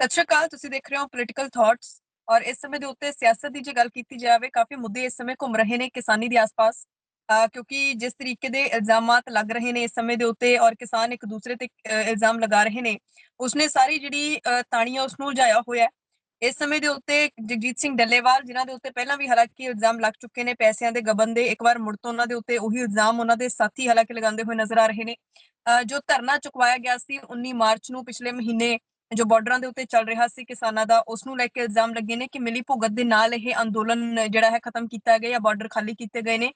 ਸਤਿ ਸ਼੍ਰੀ ਅਕਾਲ, ਤੁਸੀਂ ਦੇਖ ਰਹੇ ਹੋ ਪੋਲਿਟੀਕਲ ਥਾਟਸ ਔਰ ਇਸ ਸਮੇਂ ਦੇ ਉੱਤੇ ਸਿਆਸਤ ਦੀ ਜੇ ਗੱਲ ਕੀਤੀ ਜਾਵੇ, ਕਾਫੀ ਮੁੱਦੇ ਇਸ ਸਮੇਂ ਘੁੰਮ ਰਹੇ ਨੇ ਕਿਸਾਨੀ ਦੇ ਆਸ-ਪਾਸ ਕਿਉਂਕਿ ਜਿਸ ਤਰੀਕੇ ਦੇ ਇਲਜ਼ਾਮਾਤ ਲੱਗ ਰਹੇ ਨੇ ਇਸ ਸਮੇਂ ਦੇ ਉੱਤੇ ਔਰ ਕਿਸਾਨ ਇੱਕ ਦੂਸਰੇ ਤੇ ਇਲਜ਼ਾਮ ਲਗਾ ਰਹੇ ਨੇ, ਉਸਨੇ ਸਾਰੀ ਜਿਹੜੀ ਤਾਣੀਆਂ ਉਸ ਨੂੰ ਉਲਝਾਇਆ ਹੋਇਆ ਇਸ ਸਮੇਂ ਦੇ ਉੱਤੇ ਜਗਜੀਤ ਸਿੰਘ ਡੱਲੇਵਾਲ, ਜਿਨ੍ਹਾਂ ਦੇ ਉੱਤੇ ਪਹਿਲਾਂ ਵੀ ਹਾਲਾਂਕਿ ਇਲਜ਼ਾਮ ਲੱਗ ਚੁੱਕੇ ਨੇ ਪੈਸਿਆਂ ਦੇ ਗਬਨ ਦੇ, ਇੱਕ ਵਾਰ ਮੁੜ ਤੋਂ ਉਹਨਾਂ ਦੇ ਉੱਤੇ ਉਹੀ ਇਲਜ਼ਾਮ ਉਹਨਾਂ ਦੇ ਸਾਥੀ ਹਾਲਾਂਕਿ ਲਗਾਉਂਦੇ ਹੋਏ ਨਜ਼ਰ ਆ ਰਹੇ ਨੇ। ਜੋ ਧਰਨਾ ਚੁਕਵਾਇਆ ਗਿਆ ਸੀ 19 ਮਾਰਚ ਨੂੰ ਪਿਛਲੇ ਮਹੀਨੇ ਜੋ ਬਾਰਡਰਾਂ ਦੇ ਉੱਤੇ ਚੱਲ ਰਿਹਾ ਸੀ ਕਿਸਾਨਾਂ ਦਾ ਉਸ ਨੂੰ ਲੈ ਕੇ ਇਲਜ਼ਾਮ ਲੱਗੇ ਨੇ ਕਿ ਮਿਲੀ ਭੁਗਤ ਦੇ ਨਾਲ ਇਹ ਅੰਦੋਲਨ ਜਿਹੜਾ ਹੈ ਖਤਮ ਕੀਤਾ ਗਿਆ ਜਾਂ ਬਾਰਡਰ ਖਾਲੀ ਕੀਤੇ ਗਏ ਨੇ।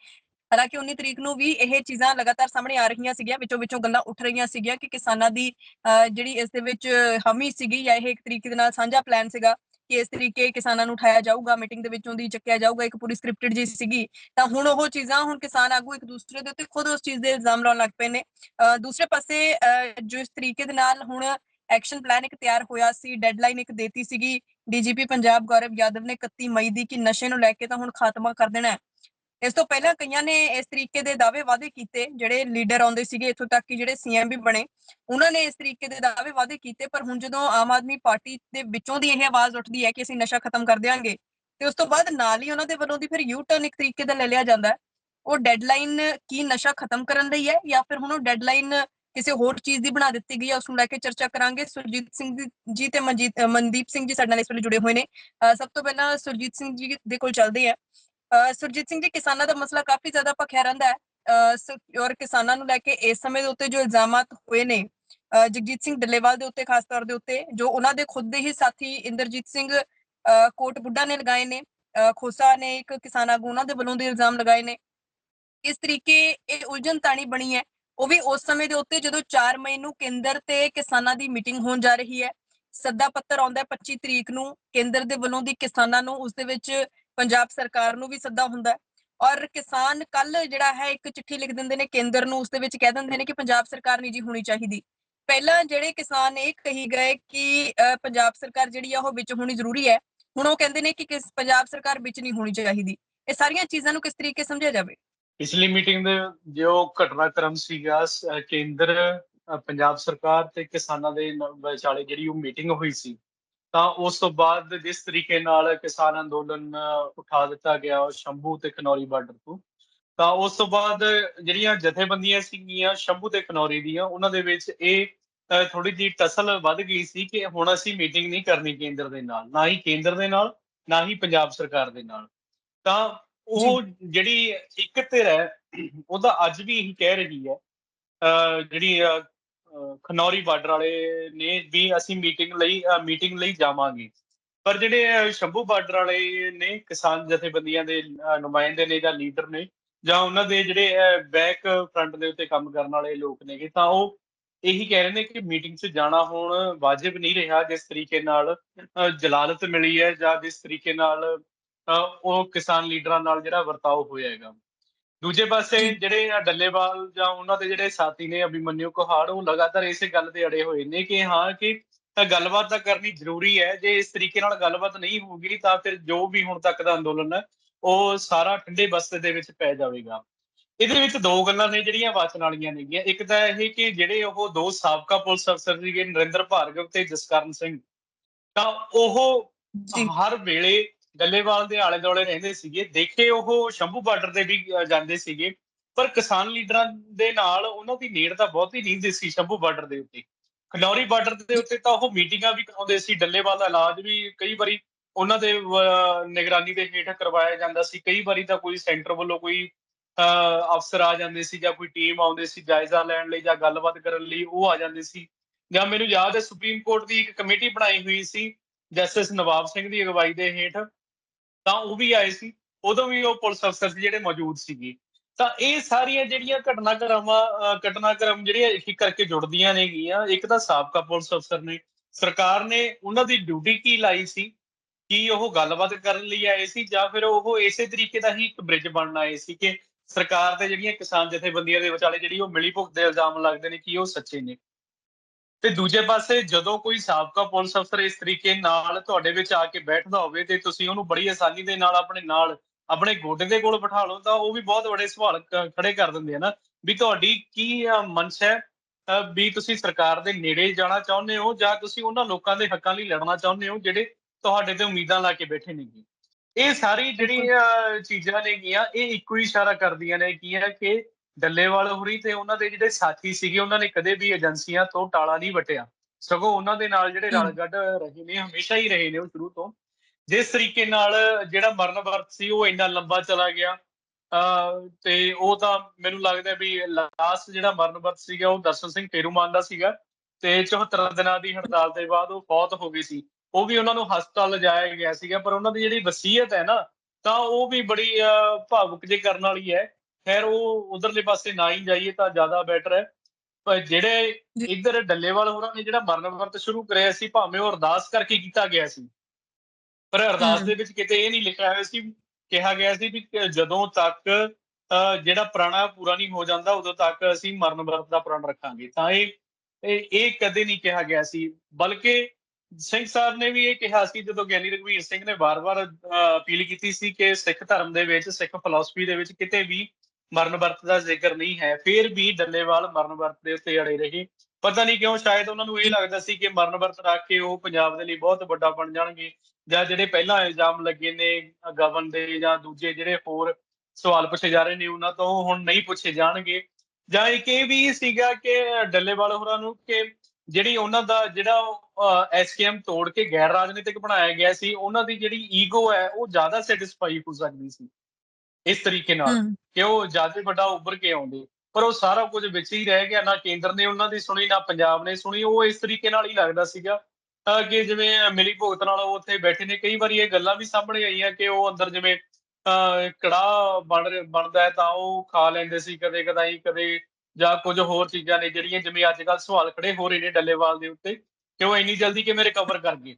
ਹਾਲਾਂਕਿ 19 ਤਰੀਕ ਨੂੰ ਵੀ ਇਹ ਚੀਜ਼ਾਂ ਲਗਾਤਾਰ ਸਾਹਮਣੇ ਆ ਰਹੀਆਂ ਸੀਗੀਆਂ ਵਿੱਚੋਂ ਵਿੱਚੋਂ ਗੱਲਾਂ ਉੱਠ ਰਹੀਆਂ ਸੀਗੀਆਂ ਕਿ ਕਿਸਾਨਾਂ ਦੀ ਜਿਹੜੀ ਇਸ ਦੇ ਵਿੱਚ ਹਮੀ ਸੀਗੀ ਜਾਂ ਇਹ ਇੱਕ ਤਰੀਕੇ ਦੇ ਨਾਲ ਸਾਂਝਾ ਪਲਾਨ ਸੀਗਾ ਕਿ ਇਸ ਤਰੀਕੇ ਕਿਸਾਨਾਂ ਨੂੰ ਉਠਾਇਆ ਜਾਊਗਾ, ਮੀਟਿੰਗ ਦੇ ਵਿੱਚੋਂ ਦੀ ਚੱਕਿਆ ਜਾਊਗਾ, ਇੱਕ ਪੂਰੀ ਸਕ੍ਰਿਪਟਡ ਜੀ ਸੀਗੀ। ਤਾਂ ਹੁਣ ਉਹ ਚੀਜ਼ਾਂ, ਹੁਣ ਕਿਸਾਨ ਆਗੂ ਇੱਕ ਦੂਸਰੇ ਦੇ ਉੱਤੇ ਖੁਦ ਉਸ ਚੀਜ਼ ਦੇ ਇਲਜ਼ਾਮ ਲਾਉਣ ਲੱਗ ਪਏ ਨੇ। ਦੂਸਰੇ ਪਾਸੇ ਜੋ ਇਸ ਤਰੀਕੇ ਦੇ ਨਾਲ ਹੁਣ ਐਕਸ਼ਨ ਪਲਾਨ ਇੱਕ ਤਿਆਰ ਹੋਇਆ ਸੀ ਡੈਡਲਾਈਨ ਇੱਕ ਦੇਤੀ ਸੀਗੀ। ਡੀਜੀਪੀ ਪੰਜਾਬ ਗੌਰਵ ਯਾਦਵ ਨੇ 31 ਮਈ ਦੀ ਕਿ ਨਸ਼ੇ ਨੂੰ ਲੈ ਕੇ ਤਾਂ ਹੁਣ ਖਾਤਮਾ ਕਰ ਦੇਣਾ ਹੈ। ਇਸ ਤੋਂ ਪਹਿਲਾਂ ਕਈਆਂ ਨੇ ਇਸ ਤਰੀਕੇ ਦੇ ਦਾਅਵੇ ਵਾਅਦੇ ਕੀਤੇ, ਜਿਹੜੇ ਲੀਡਰ ਆਉਂਦੇ ਸੀਗੇ ਇੱਥੋਂ ਤੱਕ ਕਿ ਜਿਹੜੇ ਸੀਐਮ ਵੀ ਬਣੇ, ਉਹਨਾਂ ਨੇ ਇਸ ਤਰੀਕੇ ਦੇ ਦਾਅਵੇ ਵਾਅਦੇ ਕੀਤੇ, ਪਰ ਹੁਣ ਜਦੋਂ ਆਮ ਆਦਮੀ ਪਾਰਟੀ ਦੇ ਵਿੱਚੋਂ ਦੀ ਇਹ ਆਵਾਜ਼ ਉੱਠਦੀ ਹੈ ਕਿ ਅਸੀਂ ਨਸ਼ਾ ਖਤਮ ਕਰ ਦੇਵਾਂਗੇ ਤੇ ਉਸ ਤੋਂ ਬਾਅਦ ਨਾਲ ਹੀ ਉਹਨਾਂ ਦੇ ਵੱਲੋਂ ਦੀ ਫਿਰ ਯੂ ਟਰਨ ਇੱਕ ਤਰੀਕੇ ਦਾ ਲੈ ਲਿਆ ਜਾਂਦਾ ਉਹ ਡੈਡਲਾਈਨ ਕੀ ਨਸ਼ਾ ਖਤਮ ਕਰਨ ਲਈ ਹੈ ਜਾਂ ਫਿਰ ਹੁਣ ਉਹ ਡੈਡਲਾਈਨ ਕਿਸੇ ਹੋਰ ਚੀਜ਼ ਦੀ ਬਣਾ ਦਿੱਤੀ ਗਈ ਹੈ ਉਸ ਨੂੰ ਲੈ ਕੇ ਚਰਚਾ ਕਰਾਂਗੇ। ਸੁਰਜੀਤ ਸਿੰਘ ਜੀ ਤੇ ਮਨਜੀਤ ਮਨਦੀਪ ਸਿੰਘ ਜੀ ਸਾਡੇ ਨਾਲ ਇਸ ਵੇਲੇ ਜੁੜੇ ਹੋਏ ਨੇ। ਸਭ ਤੋਂ ਪਹਿਲਾਂ ਸੁਰਜੀਤ ਸਿੰਘ ਜੀ ਦੇ ਕੋਲ ਚੱਲਦੇ ਆ ਸੁਰਜੀਤ ਸਿੰਘ ਜੀ, ਕਿਸਾਨਾਂ ਦਾ ਮਸਲਾ ਕਾਫੀ ਜ਼ਿਆਦਾ ਭਖਿਆ ਰਹਿੰਦਾ ਹੈ। ਔਰ ਕਿਸਾਨਾਂ ਨੂੰ ਲੈ ਕੇ ਇਸ ਸਮੇਂ ਦੇ ਉੱਤੇ ਜੋ ਇਲਜ਼ਾਮਾਤ ਹੋਏ ਨੇ ਜਗਜੀਤ ਸਿੰਘ ਡੱਲੇਵਾਲ ਦੇ ਉੱਤੇ ਖਾਸ ਤੌਰ ਦੇ ਉੱਤੇ, ਜੋ ਉਹਨਾਂ ਦੇ ਖੁਦ ਦੇ ਹੀ ਸਾਥੀ ਇੰਦਰਜੀਤ ਸਿੰਘ ਕੋਟ ਬੁੱਢਾ ਨੇ ਲਗਾਏ ਨੇ। ਖੋਸਾ ਨੇ ਇੱਕ ਕਿਸਾਨ ਆਗੂ ਉਹਨਾਂ ਦੇ ਵੱਲੋਂ ਦੇ ਇਲਜ਼ਾਮ ਲਗਾਏ ਨੇ। ਇਸ ਤਰੀਕੇ ਇਹ ਉਲਝਣ ਤਾਣੀ ਬਣੀ ਹੈ। ਉਹ ਵੀ ਉਸ ਸਮੇਂ ਦੇ ਉੱਤੇ ਜਦੋਂ 4 ਮਈ ਨੂੰ ਕੇਂਦਰ ਤੇ ਕਿਸਾਨਾਂ ਦੀ ਮੀਟਿੰਗ ਹੋਣ ਜਾ ਰਹੀ ਹੈ। ਸੱਦਾ ਪੱਤਰ ਆਉਂਦਾ 25 ਤਰੀਕ ਨੂੰ, ਕੇਂਦਰ ਦੇ ਵੱਲੋਂ ਦੀ ਕਿਸਾਨਾਂ ਨੂੰ, ਉਸ ਦੇ ਵਿੱਚ ਪੰਜਾਬ ਸਰਕਾਰ ਨੂੰ ਵੀ ਸੱਦਾ ਹੁੰਦਾ ਔਰ ਕਿਸਾਨ ਕੱਲ ਜਿਹੜਾ ਹੈ ਇੱਕ ਚਿੱਠੀ ਲਿਖ ਦਿੰਦੇ ਨੇ, ਕੇਂਦਰ ਨੂੰ ਉਸ ਦੇ ਵਿੱਚ ਕਹਿ ਦਿੰਦੇ ਨੇ ਕਿ ਪੰਜਾਬ ਸਰਕਾਰ ਨਹੀਂ ਜੀ ਹੋਣੀ ਚਾਹੀਦੀ। ਪਹਿਲਾਂ ਜਿਹੜੇ ਕਿਸਾਨ ਇਹ ਕਹੀ ਗਏ ਕਿ ਪੰਜਾਬ ਸਰਕਾਰ ਜਿਹੜੀ ਆ ਉਹ ਵਿੱਚ ਹੋਣੀ ਜ਼ਰੂਰੀ ਹੈ। ਹੁਣ ਉਹ ਕਹਿੰਦੇ ਨੇ ਕਿ ਕਿਸ, ਪੰਜਾਬ ਸਰਕਾਰ ਵਿੱਚ ਨਹੀਂ ਹੋਣੀ ਚਾਹੀਦੀ। ਇਹ ਸਾਰੀਆਂ ਚੀਜ਼ਾਂ ਨੂੰ ਕਿਸ ਤਰੀਕੇ ਸਮਝਿਆ ਜਾਵੇ? ਪਿਛਲੀ ਮੀਟਿੰਗ ਦੇ ਜੋ ਘਟਨਾਕ੍ਰਮ ਸੀਗਾ ਕੇਂਦਰ ਪੰਜਾਬ ਸਰਕਾਰ ਤੇ ਕਿਸਾਨਾਂ ਦੇ ਵਿਚਾਲੇ ਜਿਹੜੀ ਉਹ ਮੀਟਿੰਗ ਹੋਈ ਸੀ, ਤਾਂ ਉਸ ਤੋਂ ਬਾਅਦ ਜਿਸ ਤਰੀਕੇ ਨਾਲ ਕਿਸਾਨ ਅੰਦੋਲਨ ਉਠਾ ਦਿੱਤਾ ਗਿਆ ਸ਼ੰਭੂ ਤੇ ਖਨੌਰੀ ਬਾਰਡਰ ਤੋਂ, ਤਾਂ ਉਸ ਤੋਂ ਬਾਅਦ ਜਿਹੜੀਆਂ ਜਥੇਬੰਦੀਆਂ ਸੀਗੀਆਂ ਸ਼ੰਭੂ ਤੇ ਖਨੌਰੀ ਦੀਆਂ, ਉਹਨਾਂ ਦੇ ਵਿੱਚ ਇਹ ਥੋੜੀ ਜਿਹੀ ਟਸਲ ਵੱਧ ਗਈ ਸੀ ਕਿ ਹੁਣ ਅਸੀਂ ਮੀਟਿੰਗ ਨਹੀਂ ਕਰਨੀ ਕੇਂਦਰ ਦੇ ਨਾਲ, ਨਾ ਹੀ ਕੇਂਦਰ ਦੇ ਨਾਲ, ਨਾ ਹੀ ਪੰਜਾਬ ਸਰਕਾਰ ਦੇ ਨਾਲ, ਤਾਂ ਉਹ ਜਿਹੜੀ ਇੱਕ ਧਿਰ ਹੈ, ਉਹਦਾ ਅੱਜ ਵੀ ਇਹੀ ਕਹਿ ਰਹੀ ਹੈ ਜਿਹੜੀ ਖਨੌਰੀ ਬਾਰਡਰ ਵਾਲੇ ਨੇ ਵੀ ਅਸੀਂ ਮੀਟਿੰਗ ਲਈ ਮੀਟਿੰਗ ਲਈ ਜਾਵਾਂਗੇ। ਪਰ ਜਿਹੜੇ ਸ਼ੰਭੂ ਬਾਰਡਰ ਵਾਲੇ ਨੇ, ਕਿਸਾਨ ਜਥੇਬੰਦੀਆਂ ਦੇ ਨੁਮਾਇੰਦੇ ਨੇ ਜਾਂ ਲੀਡਰ ਨੇ, ਜਾਂ ਉਹਨਾਂ ਦੇ ਜਿਹੜੇ ਬੈਕ ਫਰੰਟ ਦੇ ਉੱਤੇ ਕੰਮ ਕਰਨ ਵਾਲੇ ਲੋਕ ਨੇਗੇ, ਤਾਂ ਉਹ ਇਹੀ ਕਹਿ ਰਹੇ ਨੇ ਕਿ ਮੀਟਿੰਗ 'ਚ ਜਾਣਾ ਹੁਣ ਵਾਜਿਬ ਨਹੀਂ ਰਿਹਾ, ਜਿਸ ਤਰੀਕੇ ਨਾਲ ਜਲਾਲਤ ਮਿਲੀ ਹੈ ਜਾਂ ਜਿਸ ਤਰੀਕੇ ਨਾਲ ਉਹ ਕਿਸਾਨ ਲੀਡਰਾਂ ਨਾਲ ਜਿਹੜਾ ਵਰਤਾਓ ਹੋਇਆ ਹੈਗਾ। ਦੂਜੇ ਪਾਸੇ ਜਿਹੜੇ ਡੱਲੇਵਾਲ ਜਾਂ ਉਹਨਾਂ ਦੇ ਜਿਹੜੇ ਸਾਥੀ ਨੇ ਅਭਿਮਨਿਊ ਕੋਹਾੜ ਉਹ ਲਗਾਤਾਰ ਇਸੇ ਗੱਲ ਤੇ ਅੜੇ ਹੋਏ ਨੇ ਕਿ ਹਾਂ ਕਿ ਗੱਲਬਾਤ ਤਾਂ ਕਰਨੀ ਜ਼ਰੂਰੀ ਹੈ। ਜੇ ਇਸ ਤਰੀਕੇ ਨਾਲ ਗੱਲਬਾਤ ਨਹੀਂ ਹੋਊਗੀ ਤਾਂ ਫਿਰ ਜੋ ਵੀ ਹੁਣ ਤੱਕ ਦਾ ਅੰਦੋਲਨ ਹੈ ਉਹ ਸਾਰਾ ਠੰਡੇ ਬਸਤੇ ਦੇ ਵਿੱਚ ਪੈ ਜਾਵੇਗਾ। ਇਹਦੇ ਵਿੱਚ ਦੋ ਗੱਲਾਂ ਨੇ ਜਿਹੜੀਆਂ ਵਾਚਨ ਵਾਲੀਆਂ ਨੇਗੀਆਂ। ਇੱਕ ਤਾਂ ਇਹ ਕਿ ਜਿਹੜੇ ਉਹ ਦੋ ਸਾਬਕਾ ਪੁਲਿਸ ਅਫਸਰ ਸੀਗੇ ਨਰਿੰਦਰ ਭਾਰਗਵ ਤੇ ਜਸਕਰਨ ਸਿੰਘ ਤਾਂ ਉਹ ਹਰ ਵੇਲੇ ਡੱਲੇਵਾਲ ਦੇ ਆਲੇ ਦੁਆਲੇ ਰਹਿੰਦੇ ਸੀਗੇ। ਦੇਖੇ ਉਹ ਸ਼ੰਭੂ ਬਾਰਡਰ ਦੇ ਵੀ ਜਾਂਦੇ ਸੀਗੇ। ਪਰ ਕਿਸਾਨ ਲੀਡਰਾਂ ਦੇ ਨਾਲ ਉਹਨਾਂ ਦੀ ਨੇੜਤਾ ਬਹੁਤੀ ਨਹੀਂ ਦਿਸੀ ਸ਼ੰਭੂ ਬਾਰਡਰ ਦੇ ਉੱਤੇ। ਖਨੌਰੀ ਬਾਰਡਰ ਦੇ ਉੱਤੇ ਤਾਂ ਉਹ ਮੀਟਿੰਗਾਂ ਵੀ ਕਰਾਉਂਦੇ ਸੀ। ਡੱਲੇਵਾਲ ਦਾ ਇਲਾਜ ਵੀ ਕਈ ਵਾਰੀ ਉਹਨਾਂ ਦੇ ਨਿਗਰਾਨੀ ਦੇ ਹੇਠ ਕਰਵਾਇਆ ਜਾਂਦਾ ਸੀ। ਕਈ ਵਾਰੀ ਤਾਂ ਕੋਈ ਸੈਂਟਰ ਵੱਲੋਂ ਕੋਈ ਅਫਸਰ ਆ ਜਾਂਦੇ ਸੀ ਜਾਂ ਕੋਈ ਟੀਮ ਆਉਂਦੇ ਸੀ ਜਾਇਜ਼ਾ ਲੈਣ ਲਈ ਜਾਂ ਗੱਲਬਾਤ ਕਰਨ ਲਈ ਉਹ ਆ ਜਾਂਦੇ ਸੀ। ਜਾਂ ਮੈਨੂੰ ਯਾਦ ਹੈ ਸੁਪਰੀਮ ਕੋਰਟ ਦੀ ਇੱਕ ਕਮੇਟੀ ਬਣਾਈ ਹੋਈ ਸੀ ਜਸਟਿਸ ਨਵਾਬ ਸਿੰਘ ਦੀ ਅਗਵਾਈ ਦੇ ਹੇਠ। ਤਾਂ ਉਹ ਵੀ ਆਏ ਸੀ, ਉਦੋਂ ਵੀ ਉਹ ਪੁਲਿਸ ਅਫਸਰ ਸੀ ਜਿਹੜੇ ਮੌਜੂਦ ਸੀਗੇ। ਤਾਂ ਇਹ ਸਾਰੀਆਂ ਜਿਹੜੀਆਂ ਘਟਨਾਕ੍ਰਮਾਂ ਘਟਨਾਕ੍ਰਮ ਜਿਹੜੀਆਂ ਇੱਕ ਕਰਕੇ ਜੁੜਦੀਆਂ ਨੇਗੀਆਂ, ਇੱਕ ਤਾਂ ਸਾਬਕਾ ਪੁਲਿਸ ਅਫਸਰ ਨੇ, ਸਰਕਾਰ ਨੇ ਉਹਨਾਂ ਦੀ ਡਿਊਟੀ ਕੀ ਲਾਈ ਸੀ, ਕੀ ਉਹ ਗੱਲਬਾਤ ਕਰਨ ਲਈ ਆਏ ਸੀ, ਜਾਂ ਫਿਰ ਉਹ ਇਸੇ ਤਰੀਕੇ ਦਾ ਹੀ ਇੱਕ ਬ੍ਰਿਜ ਬਣਨ ਆਏ ਸੀ ਕਿ ਸਰਕਾਰ ਤੇ ਜਿਹੜੀਆਂ ਕਿਸਾਨ ਜਥੇਬੰਦੀਆਂ ਦੇ ਵਿਚਾਲੇ ਜਿਹੜੀ ਉਹ ਮਿਲੀ ਭੁਗਤ ਦੇ ਇਲਜ਼ਾਮ ਲੱਗਦੇ ਨੇ ਕਿ ਉਹ ਸੱਚੇ ਨੇ। ਤੇ ਦੂਜੇ ਪਾਸੇ ਜਦੋਂ ਕੋਈ ਸਾਬਕਾ ਪੁਲਿਸ ਅਫਸਰ ਇਸ ਤਰੀਕੇ ਨਾਲ ਤੁਹਾਡੇ ਵਿੱਚ ਆ ਕੇ ਬੈਠਦਾ ਹੋਵੇ ਤੇ ਤੁਸੀਂ ਉਹਨੂੰ ਬੜੀ ਆਸਾਨੀ ਦੇ ਨਾਲ ਆਪਣੇ ਨਾਲ ਆਪਣੇ ਗੋਡੇ ਦੇ ਕੋਲ ਬਿਠਾ ਲਓ ਤਾਂ ਉਹ ਵੀ ਬਹੁਤ ਵੱਡੇ ਸਵਾਲ ਖੜੇ ਕਰ ਦਿੰਦੇ ਆ ਨਾ ਵੀ ਤੁਹਾਡੀ ਕੀ ਮਨਸ਼ ਹੈ? ਵੀ ਤੁਸੀਂ ਸਰਕਾਰ ਦੇ ਨੇੜੇ ਜਾਣਾ ਚਾਹੁੰਦੇ ਹੋ ਜਾਂ ਤੁਸੀਂ ਉਹਨਾਂ ਲੋਕਾਂ ਦੇ ਹੱਕਾਂ ਲਈ ਲੜਨਾ ਚਾਹੁੰਦੇ ਹੋ ਜਿਹੜੇ ਤੁਹਾਡੇ ਤੇ ਉਮੀਦਾਂ ਲਾ ਕੇ ਬੈਠੇ ਨੇ ਇਹ ਸਾਰੀ ਜਿਹੜੀਆਂ ਚੀਜ਼ਾਂ ਨੇਗੀਆਂ ਇਹ ਇੱਕੋ ਹੀ ਇਸ਼ਾਰਾ ਕਰਦੀਆਂ ਨੇ ਕੀ ਹੈ ਕਿ ਡੱਲੇਵਾਲ ਹੋਰੀ ਤੇ ਉਹਨਾਂ ਦੇ ਜਿਹੜੇ ਸਾਥੀ ਸੀਗੇ ਉਹਨਾਂ ਨੇ ਕਦੇ ਵੀ ਏਜੰਸੀਆਂ ਤੋਂ ਟਾਲਾ ਨਹੀਂ ਵਟਿਆ। ਸਗੋਂ ਉਹਨਾਂ ਦੇ ਨਾਲ ਜਿਹੜੇ ਰਲ ਗੱਡ ਰਹੇ ਨੇ ਹਮੇਸ਼ਾ ਹੀ ਰਹੇ ਨੇ ਉਹ ਸ਼ੁਰੂ ਤੋਂ। ਜਿਸ ਤਰੀਕੇ ਨਾਲ ਜਿਹੜਾ ਮਰਨ ਵਰਤ ਸੀ ਉਹ ਇੰਨਾ ਲੰਬਾ ਚਲਾ ਗਿਆ। ਤੇ ਉਹ ਤਾਂ ਮੈਨੂੰ ਲੱਗਦਾ ਵੀ ਲਾਸਟ ਜਿਹੜਾ ਮਰਨ ਵਰਤ ਸੀਗਾ ਉਹ ਦਰਸ਼ਨ ਸਿੰਘ ਪੇਰੂਮਾਨ ਦਾ ਸੀਗਾ। ਤੇ 74 ਦਿਨਾਂ ਦੀ ਹੜਤਾਲ ਦੇ ਬਾਅਦ ਉਹ ਫੌਤ ਹੋ ਗਈ ਸੀ। ਉਹ ਵੀ ਉਹਨਾਂ ਨੂੰ ਹਸਪਤਾਲ ਲਿਜਾਇਆ ਗਿਆ ਸੀਗਾ ਪਰ ਉਹਨਾਂ ਦੀ ਜਿਹੜੀ ਵਸੀਅਤ ਹੈ ਨਾ ਤਾਂ ਉਹ ਵੀ ਬੜੀ ਭਾਵੁਕ ਜੇ ਕਰਨ ਵਾਲੀ ਹੈ। ਖੈਰ ਉਹ ਉਧਰਲੇ ਪਾਸੇ ਨਾ ਹੀ ਜਾਈਏ ਤਾਂ ਜ਼ਿਆਦਾ ਬੈਟਰ ਹੈ। ਪਰ ਜਿਹੜੇ ਇੱਧਰ ਡੱਲੇਵਾਲ ਹੋਰਾਂ ਨੇ ਜਿਹੜਾ ਮਰਨ ਵਰਤ ਸ਼ੁਰੂ ਕਰਿਆ ਸੀ ਭਾਵੇਂ ਉਹ ਅਰਦਾਸ ਕਰਕੇ ਕੀਤਾ ਗਿਆ ਸੀ। ਪਰ ਅਰਦਾਸ ਦੇ ਵਿੱਚ ਕਿਤੇ ਇਹ ਨਹੀਂ ਲਿਖਿਆ ਹੋਇਆ ਸੀ ਕਿਹਾ ਗਿਆ ਸੀ ਵੀ ਜਦੋਂ ਤੱਕ ਜਿਹੜਾ ਪ੍ਰਾਣਾ ਪੂਰਾ ਨਹੀਂ ਹੋ ਜਾਂਦਾ ਉਦੋਂ ਤੱਕ ਅਸੀਂ ਮਰਨ ਵਰਤ ਦਾ ਪ੍ਰਣ ਰੱਖਾਂਗੇ। ਤਾਂ ਇਹ ਇਹ ਕਦੇ ਨਹੀਂ ਕਿਹਾ ਗਿਆ ਸੀ। ਬਲਕਿ ਸਿੰਘ ਸਾਹਿਬ ਨੇ ਵੀ ਇਹ ਕਿਹਾ ਸੀ ਜਦੋਂ ਗਿਆਨੀ ਰਘਵੀਰ ਸਿੰਘ ਨੇ ਵਾਰ-ਵਾਰ ਅਪੀਲ ਕੀਤੀ ਸੀ ਕਿ ਸਿੱਖ ਧਰਮ ਦੇ ਵਿੱਚ ਸਿੱਖ ਫਿਲਾਸਫੀ ਦੇ ਵਿੱਚ ਕਿਤੇ ਵੀ ਮਰਨ ਵਰਤ ਦਾ ਜ਼ਿਕਰ ਨਹੀਂ ਹੈ, ਫਿਰ ਵੀ ਡੱਲੇਵਾਲ ਮਰਨ ਵਰਤ ਦੇ ਉੱਤੇ ਅੜੇ ਰਹੇ। ਪਤਾ ਨਹੀਂ ਕਿਉਂ, ਸ਼ਾਇਦ ਉਹਨਾਂ ਨੂੰ ਇਹ ਲੱਗਦਾ ਸੀ ਕਿ ਮਰਨ ਵਰਤ ਰੱਖ ਕੇ ਉਹ ਪੰਜਾਬ ਦੇ ਲਈ ਬਹੁਤ ਵੱਡਾ ਬਣ ਜਾਣਗੇ, ਜਾਂ ਜਿਹੜੇ ਪਹਿਲਾਂ ਇਲਜ਼ਾਮ ਲੱਗੇ ਨੇ ਗਵਨ ਦੇ ਜਾਂ ਦੂਜੇ ਜਿਹੜੇ ਹੋਰ ਸਵਾਲ ਪੁੱਛੇ ਜਾ ਰਹੇ ਨੇ, ਉਹਨਾਂ ਤੋਂ ਹੁਣ ਨਹੀਂ ਪੁੱਛੇ ਜਾਣਗੇ। ਜਾਂ ਇੱਕ ਇਹ ਵੀ ਸੀਗਾ ਕਿ ਡੱਲੇਵਾਲ ਹੋਰਾਂ ਨੂੰ ਕਿ ਜਿਹੜੀ ਉਹਨਾਂ ਦਾ ਜਿਹੜਾ ਐਸਕੇਐਮ ਤੋੜ ਕੇ ਗੈਰ ਰਾਜਨੀਤਿਕ ਬਣਾਇਆ ਗਿਆ ਸੀ, ਉਹਨਾਂ ਦੀ ਜਿਹੜੀ ਈਗੋ ਹੈ, ਉਹ ਜ਼ਿਆਦਾ ਸੈਟੀਸਫਾਈ ਹੋ ਸਕਦੀ ਸੀ। ਇਸ ਤਰੀਕੇ ਨਾਲ ਕਿ ਉਹ ਜ਼ਿਆਦਾ ਵੱਡਾ ਉੱਭਰ ਕੇ ਆਉਂਦੇ। ਪਰ ਉਹ ਸਾਰਾ ਕੁਝ ਵਿੱਚ ਹੀ ਰਹਿ ਗਿਆ ਨਾ ਕੇਂਦਰ ਨੇ ਉਹਨਾਂ ਦੀ ਸੁਣੀ ਨਾ ਪੰਜਾਬ ਨੇ ਸੁਣੀ ਉਹ ਇਸ ਤਰੀਕੇ ਨਾਲ ਹੀ ਲੱਗਦਾ ਸੀਗਾ। ਕਿ ਜਿਵੇਂ ਮਿਲੀ ਭੁਗਤ ਨਾਲ ਉਹ ਉੱਥੇ ਬੈਠੇ ਨੇ ਕਈ ਵਾਰੀ ਇਹ ਗੱਲਾਂ ਵੀ ਸਾਹਮਣੇ ਆਈਆਂ ਕਿ ਉਹ ਅੰਦਰ ਜਿਵੇਂ ਕੜਾ ਬਣ ਬਣਦਾ ਹੈ ਤਾਂ ਉਹ ਖਾ ਲੈਂਦੇ ਸੀ ਕਦੇ ਕਦਾਈ ਕਦੇ ਜਾਂ ਕੁਝ ਹੋਰ ਚੀਜ਼ਾਂ ਨੇ ਜਿਹੜੀਆਂ ਜਿਵੇਂ ਅੱਜ ਕੱਲ ਸਵਾਲ ਖੜੇ ਹੋ ਰਹੇ ਨੇ ਡੱਲੇਵਾਲ ਦੇ ਉੱਤੇ ਕਿ ਉਹ ਇੰਨੀ ਜਲਦੀ ਕਿਵੇਂ ਰਿਕਵਰ ਕਰ ਗਏ?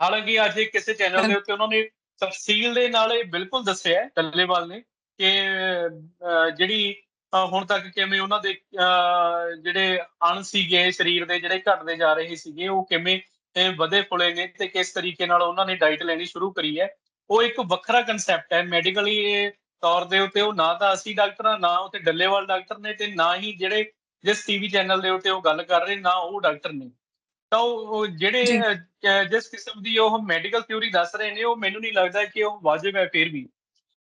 ਹਾਲਾਂਕਿ ਅੱਜ ਕਿਸੇ ਚੈਨਲ ਦੇ ਉੱਤੇ ਉਹਨਾਂ ਨੇ ਤਫਸੀਲ ਦੇ ਨਾਲ ਇਹ ਬਿਲਕੁਲ ਦੱਸਿਆ ਡੱਲੇਵਾਲ ਨੇ ਕਿ ਜਿਹੜੀ ਹੁਣ ਤੱਕ ਕਿਵੇਂ ਉਹਨਾਂ ਦੇ ਜਿਹੜੇ ਅਣ ਸੀਗੇ ਸਰੀਰ ਦੇ, ਜਿਹੜੇ ਘਟਦੇ ਜਾ ਰਹੇ ਸੀਗੇ, ਉਹ ਕਿਵੇਂ ਵਧੇ ਫੁਲੇ ਨੇ ਤੇ ਕਿਸ ਤਰੀਕੇ ਨਾਲ ਉਹਨਾਂ ਨੇ ਡਾਈਟ ਲੈਣੀ ਸ਼ੁਰੂ ਕਰੀ ਹੈ, ਉਹ ਇੱਕ ਵੱਖਰਾ ਕਨਸੈਪਟ ਹੈ ਮੈਡੀਕਲੀ ਤੌਰ ਦੇ ਉੱਤੇ ਉਹ ਨਾ ਤਾਂ ਅਸੀਂ ਡਾਕਟਰ ਆ ਨਾ ਉੱਤੇ ਡੱਲੇਵਾਲ ਡਾਕਟਰ ਨੇ ਤੇ ਨਾ ਹੀ ਜਿਹੜੇ, ਜਿਸ ਟੀਵੀ ਚੈਨਲ ਦੇ ਉੱਤੇ ਉਹ ਗੱਲ ਕਰ ਰਹੇ, ਨਾ ਉਹ ਡਾਕਟਰ ਨੇ। ਤਾਂ ਉਹ ਜਿਹੜੇ ਜਿਸ ਕਿਸਮ ਦੀ ਉਹ ਮੈਡੀਕਲ ਥਿਉਰੀ ਦੱਸ ਰਹੇ ਨੇ ਉਹ ਮੈਨੂੰ ਨਹੀਂ ਲੱਗਦਾ ਕਿ ਉਹ ਵਾਜਬ ਹੈ ਫਿਰ ਵੀ।